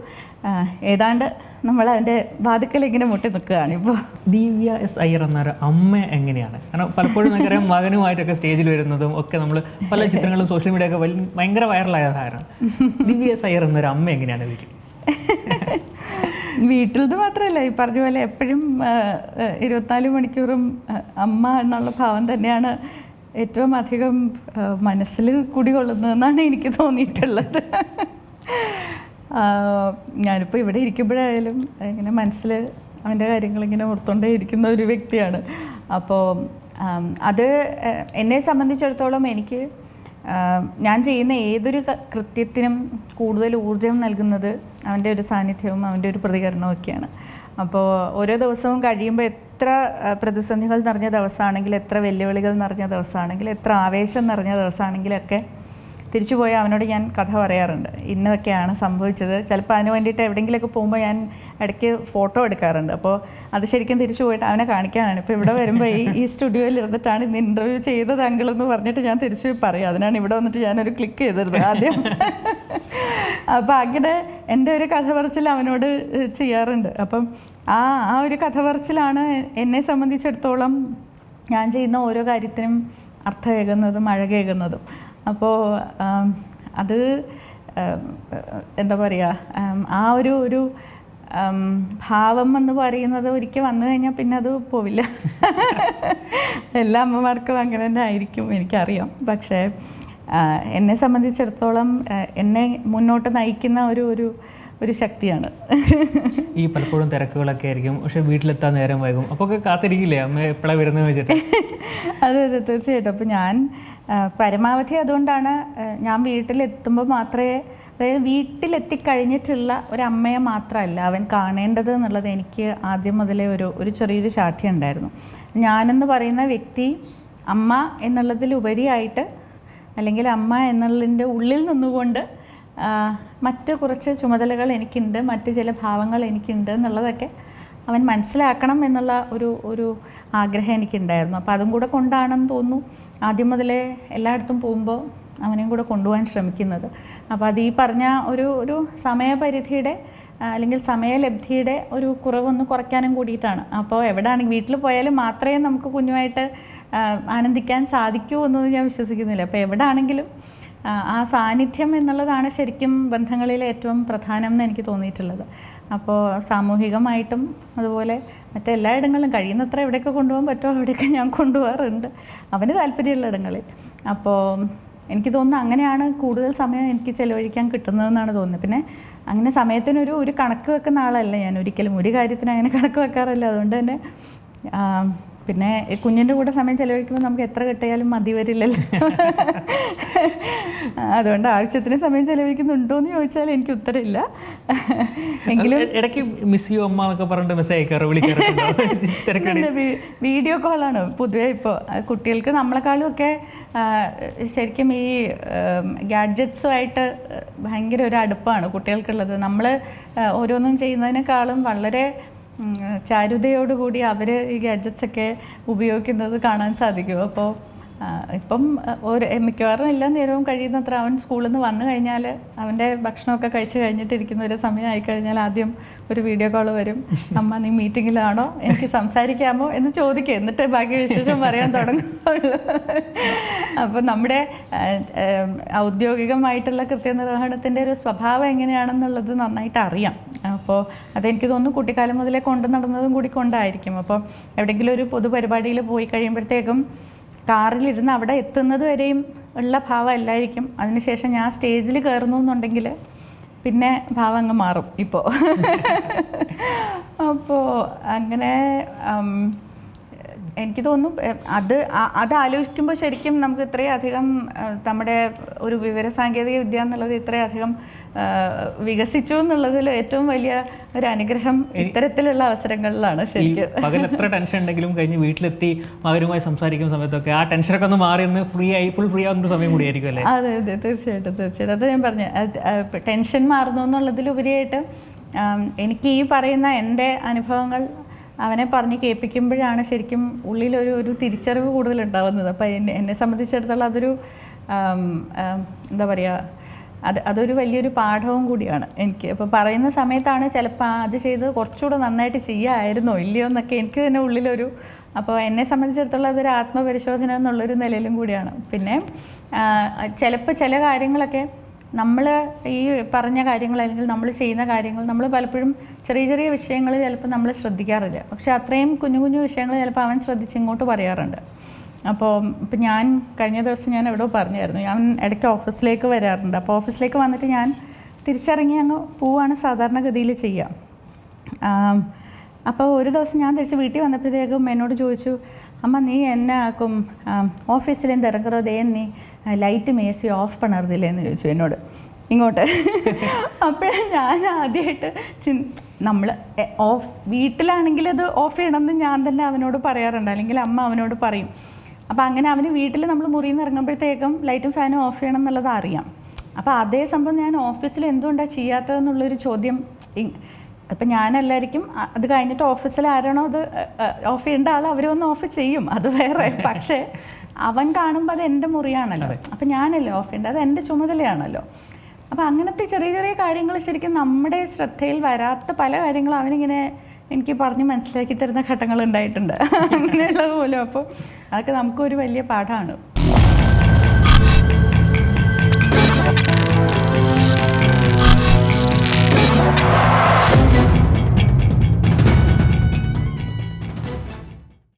ഏതാണ്ട് നമ്മൾ അതിന്റെ വാതുക്കൽ ഇങ്ങനെ മുട്ടി നിൽക്കുകയാണ് ഇപ്പോൾ. ദിവ്യ എസ് അയ്യർ എന്നൊരു അമ്മ എങ്ങനെയാണ്? കാരണം പലപ്പോഴും നമുക്കറിയാം മകനുമായിട്ടൊക്കെ സ്റ്റേജിൽ വരുന്നതും ഒക്കെ നമ്മൾ പല ചിത്രങ്ങളും സോഷ്യൽ മീഡിയ ഒക്കെ ഭയങ്കര വൈറലായ കാരണം ദിവ്യ എസ് അയ്യർ എന്നൊരു അമ്മ എങ്ങനെയാണ് വീട്ടിൽ വീട്ടിലത് മാത്രമല്ല ഈ പറഞ്ഞ പോലെ എപ്പോഴും ഇരുപത്തിനാല് മണിക്കൂറും അമ്മ എന്നുള്ള ഭാവം തന്നെയാണ് ഏറ്റവും അധികം മനസ്സിൽ കുടികൊള്ളുന്നതെന്നാണ് എനിക്ക് തോന്നിയിട്ടുള്ളത്. ഞാനിപ്പോൾ ഇവിടെ ഇരിക്കുമ്പോഴായാലും ഇങ്ങനെ മനസ്സിൽ അവന്റെ കാര്യങ്ങൾ ഇങ്ങനെ ഓർത്തുകൊണ്ടേ ഇരിക്കുന്ന ഒരു വ്യക്തിയാണ്. അപ്പോൾ അത് എന്നെ സംബന്ധിച്ചിടത്തോളം എനിക്ക് ഞാൻ ചെയ്യുന്ന ഏതൊരു കൃത്യത്തിനും കൂടുതൽ ഊർജം നൽകുന്നത് അവന്റെ ഒരു സാന്നിധ്യവും അവന്റെ ഒരു പ്രതികരണവും ഒക്കെയാണ്. അപ്പോൾ ഓരോ ദിവസവും കഴിയുമ്പോൾ എത്ര പ്രതിസന്ധികൾ നിറഞ്ഞ ദിവസമാണെങ്കിൽ എത്ര വെല്ലുവിളികൾ നിറഞ്ഞ ദിവസമാണെങ്കിൽ എത്ര ആവേശം നിറഞ്ഞ ദിവസമാണെങ്കിലൊക്കെ തിരിച്ചു പോയി അവനോട് ഞാൻ കഥ പറയാറുണ്ട്. ഇന്നതൊക്കെയാണ് സംഭവിച്ചത്. ചിലപ്പോൾ അതിന് വേണ്ടിയിട്ട് എവിടെയെങ്കിലുമൊക്കെ പോകുമ്പോൾ ഞാൻ ഇടയ്ക്ക് ഫോട്ടോ എടുക്കാറുണ്ട്. അപ്പോൾ അത് ശരിക്കും തിരിച്ചു പോയിട്ട് അവനെ കാണിക്കാനാണ്. ഇപ്പോൾ ഇവിടെ വരുമ്പോൾ ഈ ഈ സ്റ്റുഡിയോയിൽ ഇരുന്നിട്ടാണ് ഇന്ന് ഇന്റർവ്യൂ ചെയ്തത് അങ്കിളെന്ന് പറഞ്ഞിട്ട് ഞാൻ തിരിച്ചു പോയി പറയും. അതിനാണ് ഇവിടെ വന്നിട്ട് ഞാനൊരു ക്ലിക്ക് ചെയ്തിരുന്നത് ആദ്യം. അപ്പോൾ അങ്ങനെ എന്റെ ഒരു കഥ പറച്ചിൽ അവനോട് ചെയ്യാറുണ്ട്. അപ്പം ആ ആ ഒരു കഥ പറച്ചിലാണ് എന്നെ സംബന്ധിച്ചിടത്തോളം ഞാൻ ചെയ്യുന്ന ഓരോ കാര്യത്തിനും അർത്ഥമേകുന്നതും അഴകേകുന്നതും. അപ്പോൾ അത് എന്താ പറയുക ആ ഒരു ഒരു ഭാവം എന്ന് പറയുന്നത് ഒരിക്കൽ വന്നു കഴിഞ്ഞാൽ പിന്നെ അത് പോവില്ല. എല്ലാ അമ്മമാർക്കും അങ്ങനെ തന്നെ ആയിരിക്കും എനിക്കറിയാം. പക്ഷേ എന്നെ സംബന്ധിച്ചിടത്തോളം എന്നെ മുന്നോട്ട് നയിക്കുന്ന ഒരു ഒരു ഒരു ശക്തിയാണ്. ഈ പലപ്പോഴും തിരക്കുകളൊക്കെ ആയിരിക്കും. പക്ഷെ വീട്ടിലെത്താൻ നേരം വൈകും. അപ്പോൾ ഒക്കെ കാത്തിരിക്കില്ലേ? അമ്മ എപ്പോഴാണ് വരുന്നത് വെച്ചിട്ട്. അതെ അതെ തീർച്ചയായിട്ടും. അപ്പോൾ ഞാൻ പരമാവധി അതുകൊണ്ടാണ് ഞാൻ വീട്ടിലെത്തുമ്പോൾ മാത്രമേ അതായത് വീട്ടിലെത്തിക്കഴിഞ്ഞിട്ടുള്ള ഒരു അമ്മയെ മാത്രമല്ല അവൻ കാണേണ്ടത് എന്നുള്ളത് എനിക്ക് ആദ്യം മുതലേ ഒരു ഒരു ചെറിയൊരു ശാഠ്യം ഉണ്ടായിരുന്നു. ഞാനെന്ന് പറയുന്ന വ്യക്തി അമ്മ എന്നുള്ളതിലുപരിയായിട്ട് അല്ലെങ്കിൽ അമ്മ എന്നുള്ളതിന്റെ ഉള്ളിൽ നിന്നുകൊണ്ട് മറ്റ് കുറച്ച് ചുമതലകൾ എനിക്കുണ്ട് മറ്റ് ചില ഭാവങ്ങൾ എനിക്കുണ്ട് എന്നുള്ളതൊക്കെ അവൻ മനസ്സിലാക്കണം എന്നുള്ള ഒരു ഒരു ആഗ്രഹം എനിക്കുണ്ടായിരുന്നു. അപ്പോൾ അതും കൂടെ കൊണ്ടാണെന്ന് തോന്നുന്നു. ആദ്യം മുതലേ എല്ലായിടത്തും പോകുമ്പോൾ അവനെയും കൂടെ കൊണ്ടുപോകാൻ ശ്രമിക്കുന്നത്. അപ്പോൾ അത് ഈ പറഞ്ഞ ഒരു ഒരു സമയപരിധിയുടെ അല്ലെങ്കിൽ സമയലബ്ധിയുടെ ഒരു കുറവൊന്ന് കുറയ്ക്കാനും കൂടിയിട്ടാണ്. അപ്പോൾ എവിടെയാണെങ്കിൽ വീട്ടിൽ പോയാലും മാത്രമേ നമുക്ക് കുഞ്ഞുമായിട്ട് ആനന്ദിക്കാൻ സാധിക്കൂ എന്നത് ഞാൻ വിശ്വസിക്കുന്നില്ല. അപ്പോൾ എവിടെയാണെങ്കിലും ആ, ആ സാന്നിധ്യം എന്നുള്ളതാണ് ശരിക്കും ബന്ധങ്ങളിലെ ഏറ്റവും പ്രധാനം എന്ന് എനിക്ക് തോന്നിയിട്ടുള്ളത്. അപ്പോൾ സാമൂഹികമായിട്ടും അതുപോലെ മറ്റെല്ലാ ഇടങ്ങളിലും കഴിയുന്നത്ര എവിടെയൊക്കെ കൊണ്ടുപോകാൻ പറ്റുമോ അവിടെയൊക്കെ ഞാൻ കൊണ്ടുപോകാറുണ്ട്. അവന് താല്പര്യമുള്ള ഇടങ്ങളിൽ. അപ്പോൾ എനിക്ക് തോന്നുന്നു അങ്ങനെയാണ് കൂടുതൽ സമയം എനിക്ക് ചിലവഴിക്കാൻ കിട്ടുന്നതെന്നാണ് തോന്നുന്നത്. പിന്നെ അങ്ങനെ സമയത്തിനൊരു ഒരു കണക്ക് വെക്കുന്ന ആളല്ല ഞാൻ. ഒരിക്കലും ഒരു കാര്യത്തിന് അങ്ങനെ കണക്ക് വെക്കാറില്ല. അതുകൊണ്ട് തന്നെ പിന്നെ കുഞ്ഞിന്റെ കൂടെ സമയം ചെലവഴിക്കുമ്പോൾ നമുക്ക് എത്ര കിട്ടിയാലും മതി വരില്ലല്ലോ. അതുകൊണ്ട് ആവശ്യത്തിന് സമയം ചെലവഴിക്കുന്നുണ്ടോ എന്ന് ചോദിച്ചാൽ എനിക്ക് ഉത്തരമില്ല. എങ്കിലും ഇടയ്ക്ക് മിസ് യു അമ്മ എന്നൊക്കെ പറഞ്ഞിട്ട് മെസ്സേജ് അയക്കാറ് വീഡിയോ കോളാണ് പൊതുവെ ഇപ്പോൾ കുട്ടികൾക്ക് നമ്മളെക്കാളും ഒക്കെ ശരിക്കും ഈ ഗാഡ്ജറ്റ്സുമായിട്ട് ഭയങ്കര ഒരു അടുപ്പാണ് കുട്ടികൾക്കുള്ളത്. നമ്മൾ ഓരോന്നും ചെയ്യുന്നതിനേക്കാളും വളരെ ചാരുതയോടുകൂടി അവർ ഈ ഗാഡ്ജറ്റ്സ് ഒക്കെ ഉപയോഗിക്കുന്നത് കാണാൻ സാധിക്കും അപ്പോൾ ഇപ്പം ഒരു മിക്കവാറും എല്ലാ നേരവും കഴിയുന്നത്ര അവൻ സ്കൂളിൽ നിന്ന് വന്നു കഴിഞ്ഞാൽ അവന്റെ ഭക്ഷണമൊക്കെ കഴിച്ച് കഴിഞ്ഞിട്ടിരിക്കുന്ന ഒരു സമയമായി കഴിഞ്ഞാൽ ആദ്യം ഒരു വീഡിയോ കോൾ വരും. അമ്മ നീ മീറ്റിങ്ങിലാണോ? എനിക്ക് സംസാരിക്കാമോ എന്ന് ചോദിക്കുക എന്നിട്ട് ബാക്കി വിശേഷം പറയാൻ തുടങ്ങുള്ളൂ അപ്പം നമ്മുടെ ഔദ്യോഗികമായിട്ടുള്ള കൃത്യനിർവഹണത്തിന്റെ ഒരു സ്വഭാവം എങ്ങനെയാണെന്നുള്ളത് നന്നായിട്ട് അറിയാം. അപ്പോൾ അതെനിക്ക് തോന്നുന്നു കുട്ടിക്കാലം മുതലേ കൊണ്ടു നടന്നതും കൂടി കൊണ്ടായിരിക്കും. അപ്പോൾ എവിടെയെങ്കിലും ഒരു പൊതുപരിപാടിയിൽ പോയി കഴിയുമ്പോഴത്തേക്കും കാറിലിരുന്ന് അവിടെ എത്തുന്നത് വരെയും ഉള്ള ഭാവം അല്ലായിരിക്കും. അതിനുശേഷം ഞാൻ സ്റ്റേജിൽ കയറുന്നു എന്നുണ്ടെങ്കിൽ പിന്നെ ഭാവം അങ്ങ് മാറും ഇപ്പോൾ. അപ്പോൾ അങ്ങനെ എനിക്ക് തോന്നുന്നു അത് അത് ആലോചിക്കുമ്പോൾ ശരിക്കും നമുക്ക് ഇത്രയധികം നമ്മുടെ ഒരു വിവര സാങ്കേതിക വിദ്യ എന്നുള്ളത് ഇത്രയധികം വികസിച്ചു എന്നുള്ളതിൽ ഏറ്റവും വലിയ ഒരു അനുഗ്രഹം ഇത്തരത്തിലുള്ള അവസരങ്ങളിലാണ് ശരിക്കും. പകൽ എത്ര ടെൻഷൻ ഉണ്ടെങ്കിലും കഴിഞ്ഞ് വീട്ടിലെത്തി മകരുമായി സംസാരിക്കുന്ന സമയത്തൊക്കെ ആ ടെൻഷനൊക്കെ ഒന്ന് മാറി ഒന്ന് ഫ്രീ ആയി ഫുൾ ഫ്രീ ആവുന്ന സമയം കൂടിയായിരിക്കും അല്ലേ? അതെ അതെ തീർച്ചയായിട്ടും തീർച്ചയായിട്ടും. അത് ഞാൻ പറഞ്ഞു ടെൻഷൻ മാറുന്നു എന്നുള്ളതിലുപരിയായിട്ട് എനിക്ക് ഈ പറയുന്ന എന്റെ അനുഭവങ്ങൾ അവനെ പറഞ്ഞ് കേൾപ്പിക്കുമ്പോഴാണ് ശരിക്കും ഉള്ളിലൊരു ഒരു തിരിച്ചറിവ് കൂടുതൽ ഉണ്ടാവുന്നത്. അപ്പോൾ എന്നെ എന്നെ സംബന്ധിച്ചിടത്തോളം അതൊരു എന്താ പറയുക അത് അതൊരു വലിയൊരു പാഠവും കൂടിയാണ് എനിക്ക്. അപ്പോൾ പറയുന്ന സമയത്താണ് ചിലപ്പോൾ അത് ചെയ്ത് കുറച്ചുകൂടെ നന്നായിട്ട് ചെയ്യാമായിരുന്നോ ഇല്ലയോ എന്നൊക്കെ എനിക്ക് തന്നെ ഉള്ളിലൊരു അപ്പോൾ എന്നെ സംബന്ധിച്ചിടത്തോളം അതൊരു ആത്മപരിശോധന എന്നുള്ളൊരു നിലയിലും കൂടിയാണ്. പിന്നെ ചിലപ്പോൾ ചില കാര്യങ്ങളൊക്കെ നമ്മൾ ഈ പറഞ്ഞ കാര്യങ്ങൾ അല്ലെങ്കിൽ നമ്മൾ ചെയ്യുന്ന കാര്യങ്ങൾ നമ്മൾ പലപ്പോഴും ചെറിയ ചെറിയ വിഷയങ്ങൾ ചിലപ്പോൾ നമ്മൾ ശ്രദ്ധിക്കാറില്ല. പക്ഷേ അത്രയും കുഞ്ഞു കുഞ്ഞു വിഷയങ്ങൾ ചിലപ്പോൾ അവൻ ശ്രദ്ധിച്ച് ഇങ്ങോട്ട് പറയാറുണ്ട്. അപ്പോൾ ഇപ്പം ഞാൻ കഴിഞ്ഞ ദിവസം ഞാൻ എവിടെയോ പറഞ്ഞായിരുന്നു. ഞാൻ ഇടയ്ക്ക് ഓഫീസിലേക്ക് വരാറുണ്ട്. അപ്പോൾ ഓഫീസിലേക്ക് വന്നിട്ട് ഞാൻ തിരിച്ചിറങ്ങി അങ്ങ് പോവുകയാണ് സാധാരണഗതിയിൽ ചെയ്യുക. അപ്പോൾ ഒരു ദിവസം ഞാൻ തിരിച്ച് വീട്ടിൽ വന്നപ്പോഴത്തേക്കും എന്നോട് ചോദിച്ചു അമ്മ നീ എന്നാക്കും ഓഫീസിൽ ഓഫീസിലേന്ന് ദേ നീ ലൈറ്റ് മേസി ഓഫ് പണർന്നില്ലേ എന്ന് ചോദിച്ചു എന്നോട്. ഇങ്ങോട്ട്. അപ്പോഴാണ് ഞാൻ ആദ്യമായിട്ട് നമ്മൾ ഓഫ് വീട്ടിലാണെങ്കിൽ അത് ഓഫ് ചെയ്യണമെന്ന് ഞാൻ തന്നെ അവനോട് പറയാറുണ്ട്. അല്ലെങ്കിൽ അമ്മ അവനോട് പറയും. അപ്പോൾ അങ്ങനെ അവന് വീട്ടിൽ നമ്മൾ മുറിയിൽ നിന്ന് ഇറങ്ങുമ്പോഴത്തേക്കും ലൈറ്റും ഫാനും ഓഫ് ചെയ്യണം എന്നുള്ളത് അറിയാം. അപ്പോൾ അതേ സംഭവം ഞാൻ ഓഫീസിൽ എന്തുകൊണ്ടാണ് ചെയ്യാത്തതെന്നുള്ളൊരു ചോദ്യം അപ്പം ഞാനല്ലായിരിക്കും അത് കഴിഞ്ഞിട്ട് ഓഫീസിൽ ആരാണോ അത് ഓഫ് ചെയ്യേണ്ട ആൾ അവരൊന്ന് ഓഫ് ചെയ്യും. അത് വേറെ. പക്ഷേ അവൻ കാണുമ്പോൾ അത് എന്റെ മുറിയാണല്ലോ. അപ്പം ഞാനല്ലേ ഓഫ് അത് എന്റെ ചുമതലയാണല്ലോ. അപ്പം അങ്ങനത്തെ ചെറിയ ചെറിയ കാര്യങ്ങൾ ശരിക്കും നമ്മുടെ ശ്രദ്ധയിൽ വരാത്ത പല കാര്യങ്ങളും അവനിങ്ങനെ എനിക്ക് പറഞ്ഞ് മനസ്സിലാക്കി തരുന്ന ഘട്ടങ്ങൾ ഉണ്ടായിട്ടുണ്ട്. അങ്ങനെയുള്ളത് പോലും. അപ്പോൾ അതൊക്കെ നമുക്കൊരു വലിയ പാഠമാണ്.